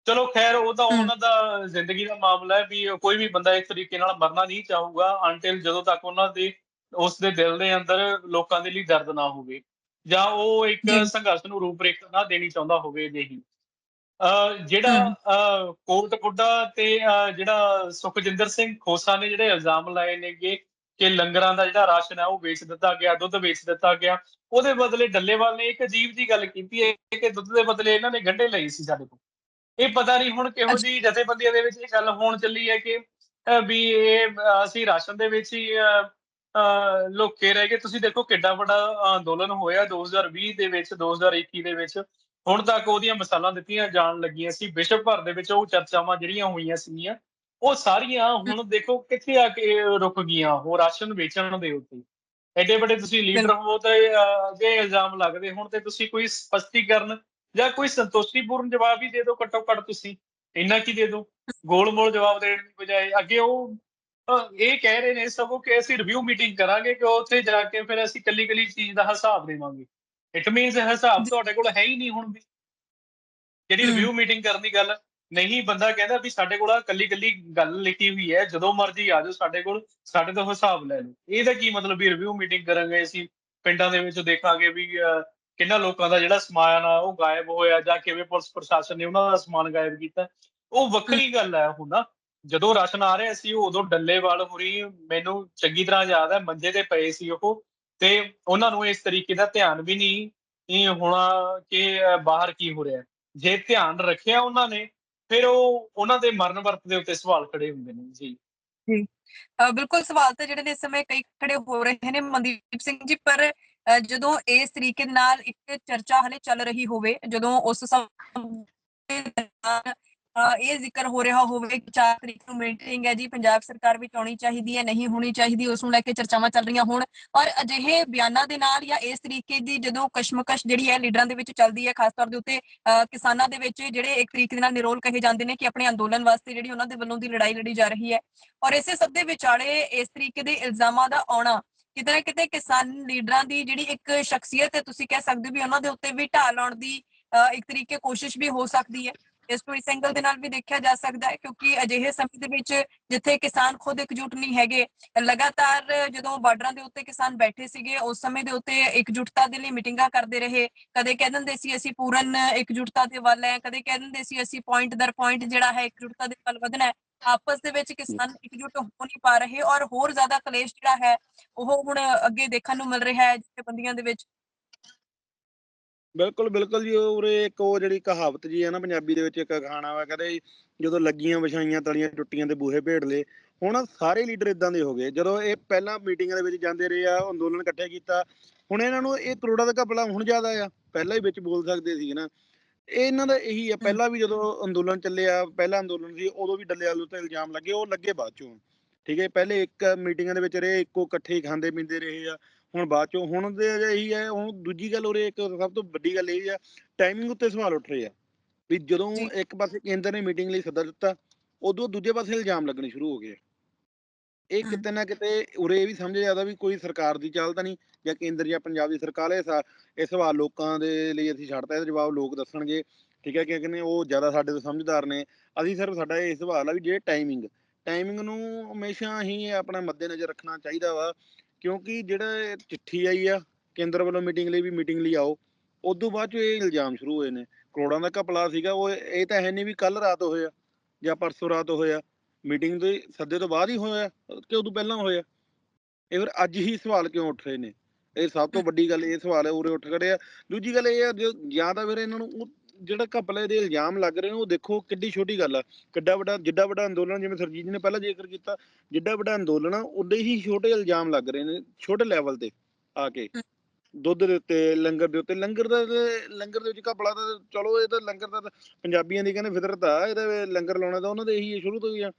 ਚਲੋ ਖੈਰ ਉਹ ਤਾਂ ਉਹਨਾਂ ਦਾ ਜ਼ਿੰਦਗੀ ਦਾ ਮਾਮਲਾ ਹੈ ਵੀ ਕੋਈ ਵੀ ਬੰਦਾ ਇਸ ਤਰੀਕੇ ਨਾਲ ਮਰਨਾ ਨਹੀਂ ਚਾਹੂਗਾ ਅੰਟਿਲ ਜਦੋਂ ਤੱਕ ਉਹਨਾਂ ਦੇ ਉਸ ਦੇ ਦਿਲ ਦੇ ਅੰਦਰ ਲੋਕਾਂ ਦੇ ਲਈ ਦਰਦ ਨਾ ਹੋਵੇ। ਜਾਂ ਉਹ ਇੱਕ ਸੰਘਰਸ਼ ਨੂੰ ਰੂਪਰੇਖਾ ਨਾ ਦੇਣੀ ਚਾਹੁੰਦਾ ਹੋਵੇ ਨਹੀਂ ਜਿਹੜਾ ਕੋਟ ਕੁੱਡਾ ਤੇ ਜਿਹੜਾ ਸੁਖਜਿੰਦਰ ਸਿੰਘ ਖੋਸਾ ਨੇ ਜਿਹੜੇ ਇਲਜ਼ਾਮ ਲਾਏ ਨੇਗੇ ਕਿ ਲੰਗਰਾਂ ਦਾ ਜਿਹੜਾ ਰਾਸ਼ਨ ਹੈ ਉਹ ਵੇਚ ਦਿੱਤਾ ਗਿਆ ਦੁੱਧ ਵੇਚ ਦਿੱਤਾ ਗਿਆ। ਉਹਦੇ ਬਦਲੇ ਡੱਲੇਵਾਲ ਨੇ ਇੱਕ ਅਜੀਬ ਜੀ ਗੱਲ ਕੀਤੀ ਹੈ ਕਿ ਦੁੱਧ ਦੇ ਬਦਲੇ ਇਹਨਾਂ ਨੇ ਗੰਢੇ ਲਈ ਸੀ ਸਾਡੇ ਕੋਲ। ਇਹ ਪਤਾ ਨਹੀਂ ਹੁਣ ਕਿਹੋ ਜੀ ਜਥੇਬੰਦੀਆਂ ਦੇ ਵਿੱਚ ਇਹ ਗੱਲ ਹੋਣ ਚੱਲੀ ਹੈ ਕਿ ਵੀ ਇਹ ਅਸੀਂ ਰਾਸ਼ਨ ਦੇ ਵਿੱਚ ਹੀ ਲੋਕੇ ਰਹਿ ਗਏ। ਤੁਸੀਂ ਦੇਖੋ ਕਿੱਡਾ ਵੱਡਾ ਅੰਦੋਲਨ ਹੋਇਆ 2020 ਦੇ ਵਿੱਚ 2021 ਦੇ ਵਿੱਚ। ਹੁਣ ਤੱਕ ਉਹਦੀਆਂ ਮਿਸਾਲਾਂ ਦਿੱਤੀਆਂ ਜਾਣ ਲੱਗੀਆਂ ਸੀ। ਵਿਸ਼ਵ ਭਰ ਦੇ ਵਿੱਚ ਉਹ ਚਰਚਾਵਾਂ ਜਿਹੜੀਆਂ ਹੋਈਆਂ ਸੀਗੀਆਂ। ਉਹ ਸਾਰੀਆਂ ਹੁਣ ਦੇਖੋ ਕਿੱਥੇ ਆ ਕੇ ਰੁਕ ਗਈਆਂ ਉਹ ਰਾਸ਼ਨ ਵੇਚਣ ਦੇ ਉੱਤੇ। ਐਡੇ ਵੱਡੇ ਤੁਸੀਂ ਲੀਡਰ ਹੋ ਤੇ ਅੱਗੇ ਇਲਜ਼ਾਮ ਲੱਗਦੇ ਹੁਣ ਤੇ ਤੁਸੀਂ ਕੋਈ ਸਪਸ਼ਟੀਕਰਨ ਜਾਂ ਕੋਈ ਸੰਤੁਸ਼ਟੀਪੂਰਨ ਜਵਾਬ ਹੀ ਦੇ ਦਿਓ ਘੱਟੋ ਘੱਟ ਤੁਸੀਂ। ਇੰਨਾ ਕੀ ਦੇ ਦਿਓ? ਗੋਲ-ਮੋਲ ਜਵਾਬ ਦੇਣ ਦੀ ਬਜਾਏ ਅੱਗੇ ਉਹ ਇਹ ਕਹਿ ਰਹੇ ਨੇ ਸਭੋ ਕਿ ਅਸੀਂ ਰਿਵਿਊ ਮੀਟਿੰਗ ਕਰਾਂਗੇ ਕਿ ਉੱਥੇ ਜਾ ਕੇ ਫਿਰ ਅਸੀਂ ਕੱਲੀ-ਕੱਲੀ ਚੀਜ਼ ਦਾ ਹਿਸਾਬ ਦੇਵਾਂਗੇ। ਇਟ ਮੀਨਸ ਹਿਸਾਬ ਤੁਹਾਡੇ ਕੋਲ ਹੈ ਹੀ ਨਹੀਂ ਹੁਣ ਵੀ। ਜਿਹੜੀ ਰਿਵਿਊ ਮੀਟਿੰਗ ਕਰਨ ਦੀ ਗੱਲ ਨਹੀਂ, ਬੰਦਾ ਕਹਿੰਦਾ ਵੀ ਸਾਡੇ ਕੋਲ ਕੱਲੀ ਕੱਲੀ ਗੱਲ ਲਿਖੀ ਹੋਈ ਹੈ, ਜਦੋਂ ਮਰਜ਼ੀ ਆ ਜਾਓ ਸਾਡੇ ਕੋਲ, ਸਾਡੇ ਤੋਂ ਹਿਸਾਬ ਲੈ ਲਓ। ਇਹਦਾ ਕੀ ਮਤਲਬ ਵੀ ਰਿਵਿਊ ਮੀਟਿੰਗ ਕਰਾਂਗੇ ਅਸੀਂ, ਪਿੰਡਾਂ ਦੇ ਵਿੱਚ ਦੇਖਾਂਗੇ ਵੀ ਕਿੰਨਾ ਲੋਕਾਂ ਦਾ ਜਿਹੜਾ ਸਮਾਨ ਆ, ਉਹ ਗਾਇਬ ਹੋਇਆ ਜਾਂ ਕਿਵੇਂ ਪੁਲਿਸ ਪ੍ਰਸ਼ਾਸਨ ਨੇ ਉਹਨਾਂ ਦਾ ਸਮਾਨ ਗਾਇਬ ਕੀਤਾ। ਉਹ ਵੱਖਰੀ ਗੱਲ ਹੈ ਹੁਣ ਨਾ, ਜਦੋਂ ਰਾਸ਼ਨ ਆ ਰਿਹਾ ਸੀ, ਉਦੋਂ ਡੱਲੇਵਾਲ ਹੋਰੀ ਮੈਨੂੰ ਚੰਗੀ ਤਰ੍ਹਾਂ ਯਾਦ ਹੈ ਮੰਜੇ ਤੇ ਪਏ ਸੀ ਉਹ, ਤੇ ਉਹਨਾਂ ਨੂੰ ਇਸ ਤਰੀਕੇ ਦਾ ਧਿਆਨ ਵੀ ਨਹੀਂ ਇਹ ਹੋਣਾ ਕਿ ਬਾਹਰ ਕੀ ਹੋ ਰਿਹਾ। ਜੇ ਧਿਆਨ ਰੱਖਿਆ ਉਹਨਾਂ ਨੇ ਫਿਰ ਉਹ ਉਹਨਾਂ ਦੇ ਮਰਨ ਵਰਤ ਦੇ ਉੱਤੇ ਸਵਾਲ ਖੜੇ ਹੁੰਦੇ ਨੇ ਜੀ। ਜੀ। ਬਿਲਕੁਲ ਸਵਾਲ ਤਾਂ ਜਿਹੜੇ ਨੇ ਇਸ ਸਮੇਂ ਕਈ ਖੜੇ ਹੋ ਰਹੇ ਨੇ ਮਨਦੀਪ ਸਿੰਘ ਜੀ, ਪਰ ਜਦੋਂ ਇਸ ਤਰੀਕੇ ਨਾਲ ਇੱਕ ਚਰਚਾ ਹਲੇ ਚੱਲ ਰਹੀ ਹੋਵੇ, ਜਦੋਂ ਉਸ ਸਮੇਂ ਇਹ ਜ਼ਿਕਰ ਹੋ ਰਿਹਾ ਹੋਵੇ ਕਿ 4 ਤਰੀਕ ਨੂੰ ਮੀਟਿੰਗ ਹੈ ਜੀ, ਪੰਜਾਬ ਸਰਕਾਰ ਵਿੱਚ ਆਉਣੀ ਚਾਹੀਦੀ ਹੈ, ਨਹੀਂ ਹੋਣੀ ਚਾਹੀਦੀ, ਉਸ ਨੂੰ ਲੈ ਕੇ ਚਰਚਾਵਾਂ ਚੱਲ ਰਹੀਆਂ ਹੋਣ। ਔਰ ਅਜਿਹੇ ਬਿਆਨਾਂ ਦੇ ਨਾਲ ਜਾਂ ਇਸ ਤਰੀਕੇ ਦੀ ਜਦੋਂ ਕਸ਼ਮਕਸ਼ ਜਿਹੜੀ ਹੈ ਲੀਡਰਾਂ ਦੇ ਵਿੱਚ ਚੱਲਦੀ ਹੈ, ਖਾਸ ਤੌਰ ਦੇ ਉੱਤੇ ਕਿਸਾਨਾਂ ਦੇ ਵਿੱਚ ਜਿਹੜੇ ਇੱਕ ਤਰੀਕੇ ਨਾਲ ਨਿਰੋਲ ਕਹੇ ਜਾਂਦੇ ਨੇ ਕਿ ਆਪਣੇ ਅੰਦੋਲਨ ਵਾਸਤੇ ਜਿਹੜੀ ਉਹਨਾਂ ਦੇ ਵੱਲੋਂ ਦੀ ਲੜਾਈ ਲੜੀ ਜਾ ਰਹੀ ਹੈ। ਔਰ ਇਸੇ ਸਭ ਦੇ ਵਿਚਾਲੇ ਇਸ ਤਰੀਕੇ ਦੇ ਇਲਜ਼ਾਮਾਂ ਦਾ ਆਉਣਾ, ਕਿਤੇ ਨਾ ਕਿਤੇ ਕਿਸਾਨ ਲੀਡਰਾਂ ਦੀ ਜਿਹੜੀ ਇੱਕ ਸ਼ਖਸੀਅਤ ਹੈ, ਤੁਸੀਂ ਕਹਿ ਸਕਦੇ ਹੋ ਵੀ ਉਹਨਾਂ ਦੇ ਉੱਤੇ ਵੀ ਢਾਹ ਲਾਉਣ ਦੀ ਇੱਕ ਤਰੀਕੇ ਕੋਸ਼ਿਸ਼ ਵੀ ਹੋ ਸਕਦੀ ਹੈ। ਇਸ ਨੂੰ ਇਸ ਐਂਗਲ ਦੇ ਨਾਲ ਵੀ ਦੇਖਿਆ ਜਾ ਸਕਦਾ ਹੈ ਕਿਉਂਕਿ ਅਜਿਹੇ ਸਮੇਂ ਦੇ ਵਿੱਚ ਜਿੱਥੇ ਕਿਸਾਨ ਖੁਦ ਇਕਜੁੱਟ ਨਹੀਂ ਹੈਗੇ ਲਗਾਤਾਰ ਜਦੋਂ ਬਾਰਡਰਾਂ ਦੇ ਉੱਤੇ ਕਿਸਾਨ ਬੈਠੇ ਸੀਗੇ ਉਸ ਸਮੇਂ ਦੇ ਉੱਤੇ ਇਕਜੁੱਟਤਾ ਦੇ ਲਈ ਮੀਟਿੰਗਾਂ ਕਰਦੇ ਰਹੇ। ਕਦੇ ਕਹਿ ਦਿੰਦੇ ਸੀ ਅਸੀਂ ਪੂਰਨ ਇਕਜੁੱਟਤਾ ਦੇ ਵੱਲ ਹੈ ਕਦੇ ਕਹਿ ਦਿੰਦੇ ਸੀ ਅਸੀਂ ਪੁਆਇੰਟ ਦਰ ਪੁਆਇੰਟ ਜਿਹੜਾ ਹੈ ਇਕਜੁੱਟਤਾ ਦੇ ਵੱਲ ਵਧਣਾ ਹੈ। ਆਪਸ ਦੇ ਵਿੱਚ ਕਿਸਾਨ ਇਕਜੁੱਟ ਹੋ ਨਹੀਂ ਪਾ ਰਹੇ ਔਰ ਹੋਰ ਜ਼ਿਆਦਾ ਕਲੇਸ਼ ਜਿਹੜਾ ਹੈ ਉਹ ਹੁਣ ਅੱਗੇ ਦੇਖਣ ਨੂੰ ਮਿਲ ਰਿਹਾ ਹੈ ਜਥੇਬੰਦੀਆਂ ਦੇ ਵਿੱਚ। ਬਿਲਕੁਲ ਬਿਲਕੁਲ ਜੀ ਉਰੇ ਇੱਕ ਉਹ ਜਿਹੜੀ ਕਹਾਵਤ ਜੀ ਹੈ ਨਾ ਪੰਜਾਬੀ ਦੇ ਵਿੱਚ ਇੱਕ ਅਖਾਣਾ ਵਾ, ਕਹਿੰਦੇ ਜਦੋਂ ਲੱਗੀਆਂ ਵਿਛਾਈਆਂ ਤਲੀਆਂ ਟੁੱਟੀਆਂ ਤੇ ਬੂਹੇ ਭੇੜ ਲਏ, ਹੁਣ ਸਾਰੇ ਲੀਡਰ ਇਦਾਂ ਦੇ ਹੋ ਗਏ, ਜਦੋਂ ਇਹ ਪਹਿਲਾਂ ਮੀਟਿੰਗਾਂ ਦੇ ਵਿੱਚ ਜਾਂਦੇ ਰਹੇ ਆ, ਅੰਦੋਲਨ ਇਕੱਠੇ ਕੀਤਾ, ਹੁਣ ਇਹਨਾਂ ਨੂੰ ਇਹ ਕਰੋੜਾਂ ਦਾ ਘਪਲਾ ਹੁਣ ਜ਼ਿਆਦਾ ਆ, ਪਹਿਲਾਂ ਹੀ ਵਿੱਚ ਬੋਲ ਸਕਦੇ ਸੀ ਨਾ ਇਹਨਾਂ ਦਾ ਇਹੀ ਆ, ਪਹਿਲਾਂ ਵੀ ਜਦੋਂ ਅੰਦੋਲਨ ਚੱਲਿਆ, ਪਹਿਲਾ ਅੰਦੋਲਨ ਸੀ, ਉਦੋਂ ਵੀ ਡੱਲੇ ਵਾਲੂ ਤੇ ਇਲਜ਼ਾਮ ਲੱਗੇ, ਉਹ ਲੱਗੇ ਬਾਅਦ ਚੋਂ, ਠੀਕ ਹੈ, ਪਹਿਲੇ ਇੱਕ ਮੀਟਿੰਗਾਂ ਦੇ ਵਿੱਚ ਰਹੇ, ਇੱਕੋ ਇਕੱਠੇ ਹੀ ਖਾਂਦੇ ਪੀਂਦੇ ਰਹੇ ਆ ਹੁਣ ਬਾਅਦ ਚੋਂ ਹੁਣ ਦੇ ਇਹੀ ਹੈ ਹੁਣ ਦੂਜੀ ਗੱਲ ਉਰੇ ਇੱਕ ਸਭ ਤੋਂ ਵੱਡੀ ਗੱਲ ਇਹ ਆ ਟਾਈਮਿੰਗ ਉੱਤੇ ਸਵਾਲ ਉੱਠ ਰਹੇ ਆ ਵੀ ਜਦੋਂ। ਇੱਕ ਪਾਸੇ ਕੇਂਦਰ ਨੇ ਮੀਟਿੰਗ ਲਈ ਸੱਦਾ ਦਿੱਤਾ ਉਦੋਂ ਦੂਜੇ ਪਾਸੇ ਇਲਜ਼ਾਮ ਲੱਗਣੇ ਸ਼ੁਰੂ ਹੋ ਗਏ ਇਹ। ਕਿਤੇ ਨਾ ਕਿਤੇ ਉਰੇ ਇਹ ਵੀ ਸਮਝਿਆ ਜਾਂਦਾ ਵੀ ਕੋਈ ਸਰਕਾਰ ਦੀ ਚਾਲ ਤਾਂ ਨਹੀਂ ਜਾਂ ਕੇਂਦਰ ਜਾਂ ਪੰਜਾਬ ਦੀ ਸਰਕਾਰ ਇਹ ਇਹ ਸਵਾਲ ਲੋਕਾਂ ਦੇ ਲਈ ਅਸੀਂ ਛੱਡਤਾ ਇਹਦਾ ਜਵਾਬ ਲੋਕ ਦੱਸਣਗੇ ਠੀਕ ਹੈ ਕਿ ਕਹਿੰਦੇ ਉਹ ਜ਼ਿਆਦਾ ਸਾਡੇ ਤੋਂ ਸਮਝਦਾਰ ਨੇ ਅਸੀਂ ਸਿਰਫ ਸਾਡਾ ਇਹ ਸਵਾਲ ਆ ਵੀ ਜੇ ਟਾਈਮਿੰਗ ਟਾਈਮਿੰਗ ਨੂੰ ਹਮੇਸ਼ਾ ਹੀ ਆਪਣਾ ਮੱਦੇ ਨਜ਼ਰ ਰੱਖਣਾ ਚਾਹੀਦਾ ਵਾ ਕਿਉਂਕਿ ਜਿਹੜਾ ਇਹ ਚਿੱਠੀ ਆਈ ਆ, ਕੇਂਦਰ ਵੱਲੋਂ ਮੀਟਿੰਗ ਲਈ ਵੀ ਮੀਟਿੰਗ ਲਈ ਆਓ, ਉਦੋਂ ਬਾਅਦ ਚ ਇਹ ਇਲਜ਼ਾਮ ਸ਼ੁਰੂ ਹੋਏ ਨੇ। ਕਰੋੜਾਂ ਦਾ ਘਪਲਾ ਸੀਗਾ, ਉਹ ਇਹ ਤਾਂ ਹੈ ਨਹੀਂ ਵੀ ਕੱਲ ਰਾਤ ਹੋਇਆ ਜਾਂ ਪਰਸੋਂ ਰਾਤ ਹੋਇਆ ਮੀਟਿੰਗ ਦੇ ਸੱਦੇ ਤੋਂ ਬਾਅਦ ਹੀ ਹੋਇਆ ਕਿ ਉਦੋਂ ਪਹਿਲਾਂ ਹੋਇਆ ਇਹ ਫਿਰ ਅੱਜ ਹੀ ਸਵਾਲ ਕਿਉਂ ਉੱਠ ਰਹੇ ਨੇ? ਇਹ ਸਭ ਤੋਂ ਵੱਡੀ ਗੱਲ, ਇਹ ਸਵਾਲ ਹੈ ਉਰੇ ਉੱਠ ਖੜੇ ਆ। ਦੂਜੀ ਗੱਲ ਇਹ ਆ, ਜੋ ਜਾਂ ਤਾਂ ਫਿਰ ਇਹਨਾਂ ਨੂੰ ਜਿਹੜਾ ਘਪਲੇ ਦੇ ਇਲਜ਼ਾਮ ਲੱਗ ਰਹੇ ਨੇ ਉਹ ਦੇਖੋ ਕਿੱਡੀ ਛੋਟੀ ਗੱਲ ਆ। ਕਿੱਡਾ ਵੱਡਾ ਜਿੱਡਾ ਵੱਡਾ ਅੰਦੋਲਨ ਜਿਵੇਂ ਸਰਜੀਤ ਜੀ ਨੇ ਪਹਿਲਾਂ ਜ਼ਿਕਰ ਕੀਤਾ ਜਿੱਡਾ ਵੱਡਾ ਅੰਦੋਲਨ ਆ ਉਡੇ ਹੀ ਛੋਟੇ ਇਲਜ਼ਾਮ ਲੱਗ ਰਹੇ ਨੇ ਛੋਟੇ ਲੈਵਲ ਤੇ ਆ ਕੇ। ਦੁੱਧ ਦੇ ਉੱਤੇ ਲੰਗਰ ਦੇ ਉੱਤੇ ਲੰਗਰ ਦਾ ਲੰਗਰ ਦੇ ਵਿੱਚ ਘਪਲਾ ਤਾਂ ਚਲੋ ਇਹ ਤਾਂ ਲੰਗਰ ਦਾ ਪੰਜਾਬੀਆਂ ਦੀ ਕਹਿੰਦੇ ਫਿਤਰਤ ਆ ਇਹਦਾ ਲੰਗਰ ਲਾਉਣਾ ਤਾਂ ਉਹਨਾਂ ਦੇ ਇਹੀ ਹੈ ਸ਼ੁਰੂ ਤੋਂ ਹੀ ਆ।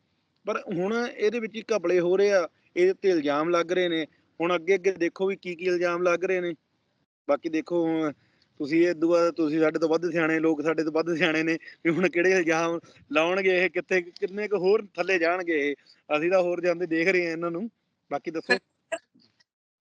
ਪਰ ਹੁਣ ਇਹਦੇ ਵਿੱਚ ਹੀ ਘਪਲੇ ਹੋ ਰਹੇ ਆ ਇਹਦੇ ਤੇ ਇਲਜ਼ਾਮ ਲੱਗ ਰਹੇ ਨੇ। ਹੁਣ ਅੱਗੇ ਅੱਗੇ ਦੇਖੋ ਵੀ ਕੀ ਕੀ ਇਲਜ਼ਾਮ ਲੱਗ ਰਹੇ ਨੇ। ਬਾਕੀ ਦੇਖੋ ਹੁਣ ਤੁਸੀਂ ਇਹ ਦੁਆ ਤੁਸੀਂ ਸਾਡੇ ਤੋਂ ਵੱਧ ਸਿਆਣੇ ਲੋਕ ਸਾਡੇ ਤੋਂ ਵੱਧ ਸਿਆਣੇ ਨੇ ਵੀ ਹੁਣ ਕਿਹੜੇ ਇਲਜ਼ਾਮ ਲਾਉਣਗੇ ਇਹ, ਕਿੱਥੇ, ਕਿੰਨੇ ਕੁ ਹੋਰ ਥੱਲੇ ਜਾਣਗੇ ਇਹ? ਅਸੀਂ ਤਾਂ ਹੋਰ ਜਾਂਦੇ ਦੇਖ ਰਹੇ ਆ ਇਹਨਾਂ ਨੂੰ। ਬਾਕੀ ਦੱਸੋ।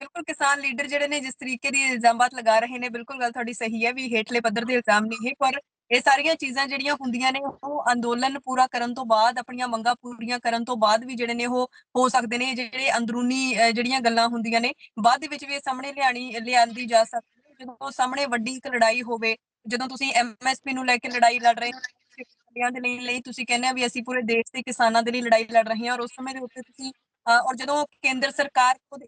ਬਿਲਕੁਲ ਕਿਸਾਨ ਲੀਡਰ ਜਿਹੜੇ ਨੇ ਜਿਸ ਤਰੀਕੇ ਦੀ ਇਲਜ਼ਾਮਾਤ ਲਗਾ ਰਹੇ ਨੇ, ਬਿਲਕੁਲ ਗੱਲ ਤੁਹਾਡੀ ਸਹੀ ਹੈ ਵੀ ਹੇਠਲੇ ਪੱਧਰ ਦੇ ਇਲਜ਼ਾਮ ਨਹੀਂ ਇਹ ਪਰ ਇਹ ਸਾਰੀਆਂ ਚੀਜ਼ਾਂ ਜਿਹੜੀਆਂ ਹੁੰਦੀਆਂ ਨੇ, ਉਹ ਅੰਦੋਲਨ ਪੂਰਾ ਕਰਨ ਤੋਂ ਬਾਅਦ, ਆਪਣੀਆਂ ਮੰਗਾਂ ਪੂਰੀਆਂ ਕਰਨ ਤੋਂ ਬਾਅਦ ਵੀ ਜਿਹੜੇ ਨੇ ਉਹ ਹੋ ਸਕਦੇ ਨੇ, ਜਿਹੜੇ ਅੰਦਰੂਨੀ ਜਿਹੜੀਆਂ ਗੱਲਾਂ ਹੁੰਦੀਆਂ ਨੇ, ਬਾਅਦ ਦੇ ਵਿੱਚ ਵੀ ਇਹ ਸਾਹਮਣੇ ਲਿਆਣੀ, ਲਿਆਂਦੀ ਜਾ ਸਕਦੀ ਜਦੋਂ ਸਾਹਮਣੇ ਵੱਡੀ ਇੱਕ ਲੜਾਈ ਹੋਵੇ ਜਦੋਂ ਤੁਸੀਂ ਐਮਐਸਪੀ ਨੂੰ ਲੈ ਕੇ ਲੜਾਈ ਲੜ ਰਹੇ ਹੋ ਕਿਸਾਨਾਂ ਦੇ ਲਈ ਤੁਸੀਂ ਕਹਿੰਦੇ ਆ ਵੀ ਅਸੀਂ ਪੂਰੇ ਦੇਸ਼ ਦੇ ਕਿਸਾਨਾਂ ਦੇ ਲਈ ਲੜਾਈ ਲੜ ਰਹੇ ਹਾਂ ਔਰ ਉਸ ਸਮੇਂ ਦੇ ਉੱਤੇ ਤੁਸੀਂ ਅਹ, ਔਰ ਜਦੋਂ ਕੇਂਦਰ ਸਰਕਾਰ ਖੁਦ